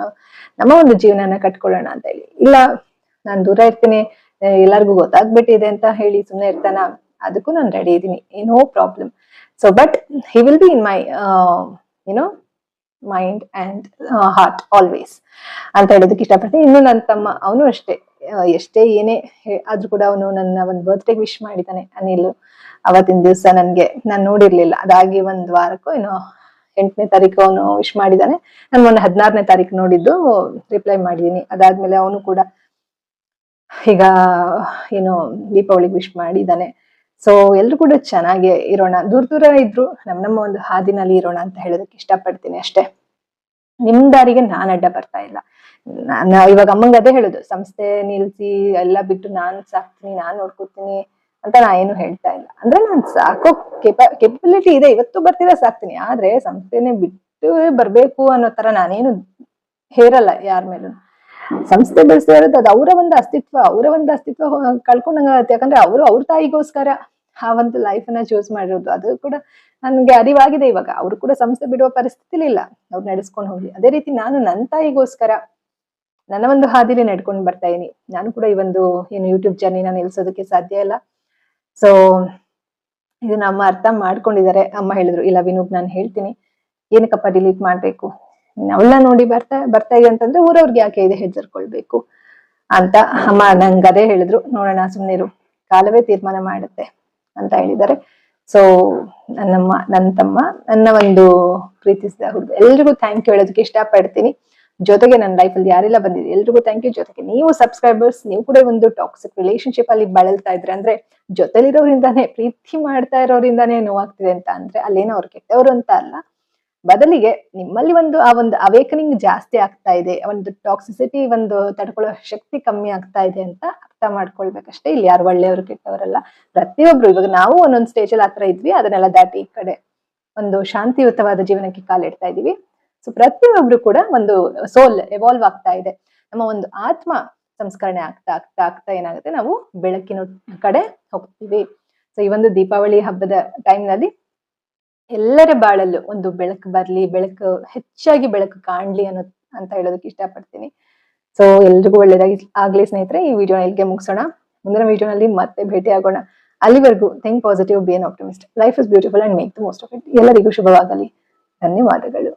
ನಮ್ಮ ಒಂದು ಜೀವನನ ಕಟ್ಕೊಳ್ಳೋಣ ಅಂತ ಹೇಳಿ. ಇಲ್ಲ, ನಾನು ದೂರ ಇರ್ತೀನಿ. ಎಲ್ಲರಿಗೂ ಗೊತ್ತಾಗ್ಬಿಟ್ಟಿದೆ ಅಂತ ಹೇಳಿ ಸುಮ್ಮನೆ ಇರ್ತಾನ? ಅದಕ್ಕೂ ನಾನು ರೆಡಿ ಇದ್ದೀನಿ no problem so but he will be in my you know mind and heart always ಅಂತ ಹೇಳೋದಕ್ಕೆ ಇಷ್ಟಪಡ್ತೀನಿ. ಇನ್ನು ನನ್ನ ತಮ್ಮ, ಅವನು ಅಷ್ಟೇ. ಎಷ್ಟೇ ಏನೇ ಆದ್ರೂ ಕೂಡ ಅವನು ನನ್ನ ಒಂದು ಬರ್ತ್ಡೇಗೆ ವಿಶ್ ಮಾಡಿದ್ದಾನೆ ಅನಿಲ್, ಅವತ್ತಿನ ದಿವಸ ನನ್ಗೆ, ನಾನು ನೋಡಿರ್ಲಿಲ್ಲ. ಅದಾಗಿ ಒಂದ್ ವಾರಕ್ಕೂ ಏನೋ ಎಂಟನೇ ತಾರೀಕು ಅವನು ವಿಶ್ ಮಾಡಿದ್ದಾನೆ ನಾನು ಒಂದು ಹದಿನಾರನೇ ತಾರೀಕು ನೋಡಿದ್ದು ರಿಪ್ಲೈ ಮಾಡಿದ್ದೀನಿ ಅದಾದ್ಮೇಲೆ ಅವನು ಕೂಡ ಈಗ ಏನು ದೀಪಾವಳಿಗೆ ವಿಶ್ ಮಾಡಿದ್ದಾನೆ. ಸೊ ಎಲ್ರು ಕೂಡ ಚೆನ್ನಾಗಿ ಇರೋಣ. ದೂರ ದೂರ ಇದ್ರು ನಮ್ಮ ನಮ್ಮ ಒಂದು ಹಾದಿನಲ್ಲಿ ಇರೋಣ ಅಂತ ಹೇಳೋದಕ್ಕೆ ಇಷ್ಟಪಡ್ತೀನಿ ಅಷ್ಟೇ. ನಿಮ್ ದಾರಿಗೆ ನಾನು ಅಡ್ಡ ಬರ್ತಾ ಇಲ್ಲ. ನಾನು ಇವಾಗ ಅಮ್ಮಂಗ ಅದೇ ಹೇಳುದು. ಸಂಸ್ಥೆ ನಿಲ್ಸಿ, ಎಲ್ಲ ಬಿಟ್ಟು ನಾನು ಸಾಕ್ತೀನಿ, ನಾನು ನೋಡ್ಕೋತೀನಿ ಅಂತ ನಾ ಏನು ಹೇಳ್ತಾ ಇಲ್ಲ. ಅಂದ್ರೆ ನಾನು ಸಾಕೋ ಕೆಪ ಕೆಪಬಿಲಿಟಿ ಇದೆ. ಇವತ್ತು ಬರ್ತೀರಾ, ಸಾಕ್ತೀನಿ. ಆದ್ರೆ ಸಂಸ್ಥೆನೆ ಬಿಟ್ಟು ಬರ್ಬೇಕು ಅನ್ನೋ ತರ ನಾನೇನು ಹೇರಲ್ಲ ಯಾರ ಮೇಲೂ. ಸಂಸ್ಥೆ ಬೆಳೆಸ್ತಾ ಇರೋದು ಅದು ಅವರ ಒಂದು ಅಸ್ತಿತ್ವ, ಅವರ ಒಂದು ಅಸ್ತಿತ್ವ ಕಳ್ಕೊಂಡಂಗ ಯಾಕಂದ್ರೆ ಅವರು ಅವ್ರ ತಾಯಿಗೋಸ್ಕರ ಆ ಒಂದು ಲೈಫ್ ಅನ್ನ ಚೂಸ್ ಮಾಡಿರೋದು. ಅದು ಕೂಡ ನನ್ಗೆ ಅರಿವಾಗಿದೆ ಇವಾಗ. ಅವ್ರು ಕೂಡ ಸಂಸ್ಥೆ ಬಿಡುವ ಪರಿಸ್ಥಿತಿ ಇಲ್ಲ ಅವ್ರು ನಡೆಸ್ಕೊಂಡು ಹೋಗ್ಲಿ ಅದೇ ರೀತಿ ನಾನು ನನ್ನ ತಾಯಿಗೋಸ್ಕರ ನನ್ನ ಒಂದು ಹಾದಿಲಿ ನಡ್ಕೊಂಡು ಬರ್ತಾ ಇದೀನಿ ನಾನು ಕೂಡ ಈ ಒಂದು, ಏನು ಯೂಟ್ಯೂಬ್ ಜರ್ನಿನ ನಿಲ್ಸೋದಕ್ಕೆ ಸಾಧ್ಯ ಇಲ್ಲ. ಸೊ ಇದನ್ನ ಅಮ್ಮ ಅರ್ಥ ಮಾಡ್ಕೊಂಡಿದ್ದಾರೆ. ಅಮ್ಮ ಹೇಳಿದ್ರು ಇಲ್ಲ ವಿನೂಪ್ ನಾನು ಹೇಳ್ತೀನಿ. ಏನಕ್ಕಪ್ಪ ಡಿಲೀಟ್ ಮಾಡ್ಬೇಕು? ಅವಳ ನೋಡಿ ಬರ್ತಾ ಬರ್ತಾ ಇದೆ ಅಂತಂದ್ರೆ ಊರವ್ರಿಗೆ ಯಾಕೆ ಇದೆ ಹೆದರ್ಕೊಳ್ಬೇಕು? ಅಂತ ಅಮ್ಮ ನಂಗೆ ಅದೇ ಹೇಳಿದ್ರು. ನೋಡೋಣ ಸುಮ್ನಿರು ಕಾಲವೇ ತೀರ್ಮಾನ ಮಾಡುತ್ತೆ ಅಂತ ಹೇಳಿದ್ದಾರೆ. ಸೊ ನನ್ನಮ್ಮ ನನ್ನ ತಮ್ಮ, ನನ್ನ ಒಂದು ಪ್ರೀತಿಸಿದ ಹುಡುಗ. ಎಲ್ರಿಗೂ ಥ್ಯಾಂಕ್ ಯು ಹೇಳೋದಕ್ಕೆ ಇಷ್ಟಪಡ್ತೀನಿ. ಜೊತೆಗೆ ನನ್ನ ಲೈಫಲ್ಲಿ ಯಾರೆಲ್ಲ ಬಂದಿದೆ ಎಲ್ರಿಗೂ ಥ್ಯಾಂಕ್ ಯು ಜೊತೆಗೆ ನೀವು ಸಬ್ಸ್ಕ್ರೈಬರ್ಸ್ ನೀವು ಕೂಡ ಒಂದು ಟಾಕ್ಸಿಕ್ ರಿಲೇಶನ್ಶಿಪ್ ಅಲ್ಲಿ ಬಳಲ್ತಾ ಇದ್ರೆ ಅಂದ್ರೆ ಜೊತೆಲಿರೋರಿಂದಾನೇ, ಪ್ರೀತಿ ಮಾಡ್ತಾ ಇರೋರಿಂದಾನೇ ನೋವಾಗ್ತಿದೆ ಅಂತ ಅಂದ್ರೆ ಅಲ್ಲೇನೋ ಅವ್ರು ಕೆಟ್ಟವರು ಅಂತ ಅಲ್ಲ. ಬದಲಿಗೆ ನಿಮ್ಮಲ್ಲಿ ಒಂದು, ಆ ಒಂದು ಅವೇಕನಿಂಗ್ ಜಾಸ್ತಿ ಆಗ್ತಾ ಇದೆ, ಒಂದು ಟಾಕ್ಸಿಸಿಟಿ ಒಂದು ತಡ್ಕೊಳ್ಳೋ ಶಕ್ತಿ ಕಮ್ಮಿ ಆಗ್ತಾ ಇದೆ ಅಂತ ಅರ್ಥ ಮಾಡ್ಕೊಳ್ಬೇಕಷ್ಟೇ. ಇಲ್ಲಿ ಯಾರು ಒಳ್ಳೆಯವರು, ಕೆಟ್ಟವರಲ್ಲ. ಪ್ರತಿಯೊಬ್ರು, ಇವಾಗ ನಾವು ಒಂದೊಂದು ಸ್ಟೇಜ್ ಅಲ್ಲಿ ಹತ್ರ ಇದ್ವಿ, ಅದನ್ನೆಲ್ಲ ದಾಟಿ ಈ ಕಡೆ ಒಂದು ಶಾಂತಿಯುತವಾದ ಜೀವನಕ್ಕೆ ಕಾಲಿಡ್ತಾ ಇದೀವಿ ಸೊ ಪ್ರತಿಯೊಬ್ರು ಕೂಡ ಒಂದು ಸೋಲ್ ಎವಾಲ್ವ್ ಆಗ್ತಾ ಇದೆ. ನಮ್ಮ ಒಂದು ಆತ್ಮ ಸಂಸ್ಕರಣೆ ಆಗ್ತಾ ಆಗ್ತಾ ಆಗ್ತಾ ಏನಾಗುತ್ತೆ? ನಾವು ಬೆಳಕಿನ ಕಡೆ ಹೋಗ್ತೀವಿ. ಸೊ ಈ ಒಂದು ದೀಪಾವಳಿ ಹಬ್ಬದ ಟೈಮ್ನಲ್ಲಿ ನಲ್ಲಿ ಎಲ್ಲರ ಬಾಳಲ್ಲೂ ಒಂದು ಬೆಳಕು ಬರ್ಲಿ, ಬೆಳಕು ಹೆಚ್ಚಾಗಿ ಬೆಳಕು ಕಾಣ್ಲಿ ಅನ್ನೋ ಅಂತ ಹೇಳೋದಕ್ಕೆ ಇಷ್ಟಪಡ್ತೀನಿ. ಸೊ ಎಲ್ರಿಗೂ ಒಳ್ಳೇದಾಗಿ ಆಗ್ಲಿ ಸ್ನೇಹಿತರೆ, ಈ ವಿಡಿಯೋನ ಇಲ್ಲಿಗೆ ಮುಗಿಸೋಣ. ಮುಂದಿನ ವಿಡಿಯೋನಲ್ಲಿ ಮತ್ತೆ ಭೇಟಿ ಆಗೋಣ. ಅಲ್ಲಿವರೆಗೂ think positive be an optimist life is beautiful and make the most of it ಎಲ್ಲರಿಗೂ ಶುಭವಾಗಲಿ. ಧನ್ಯವಾದಗಳು.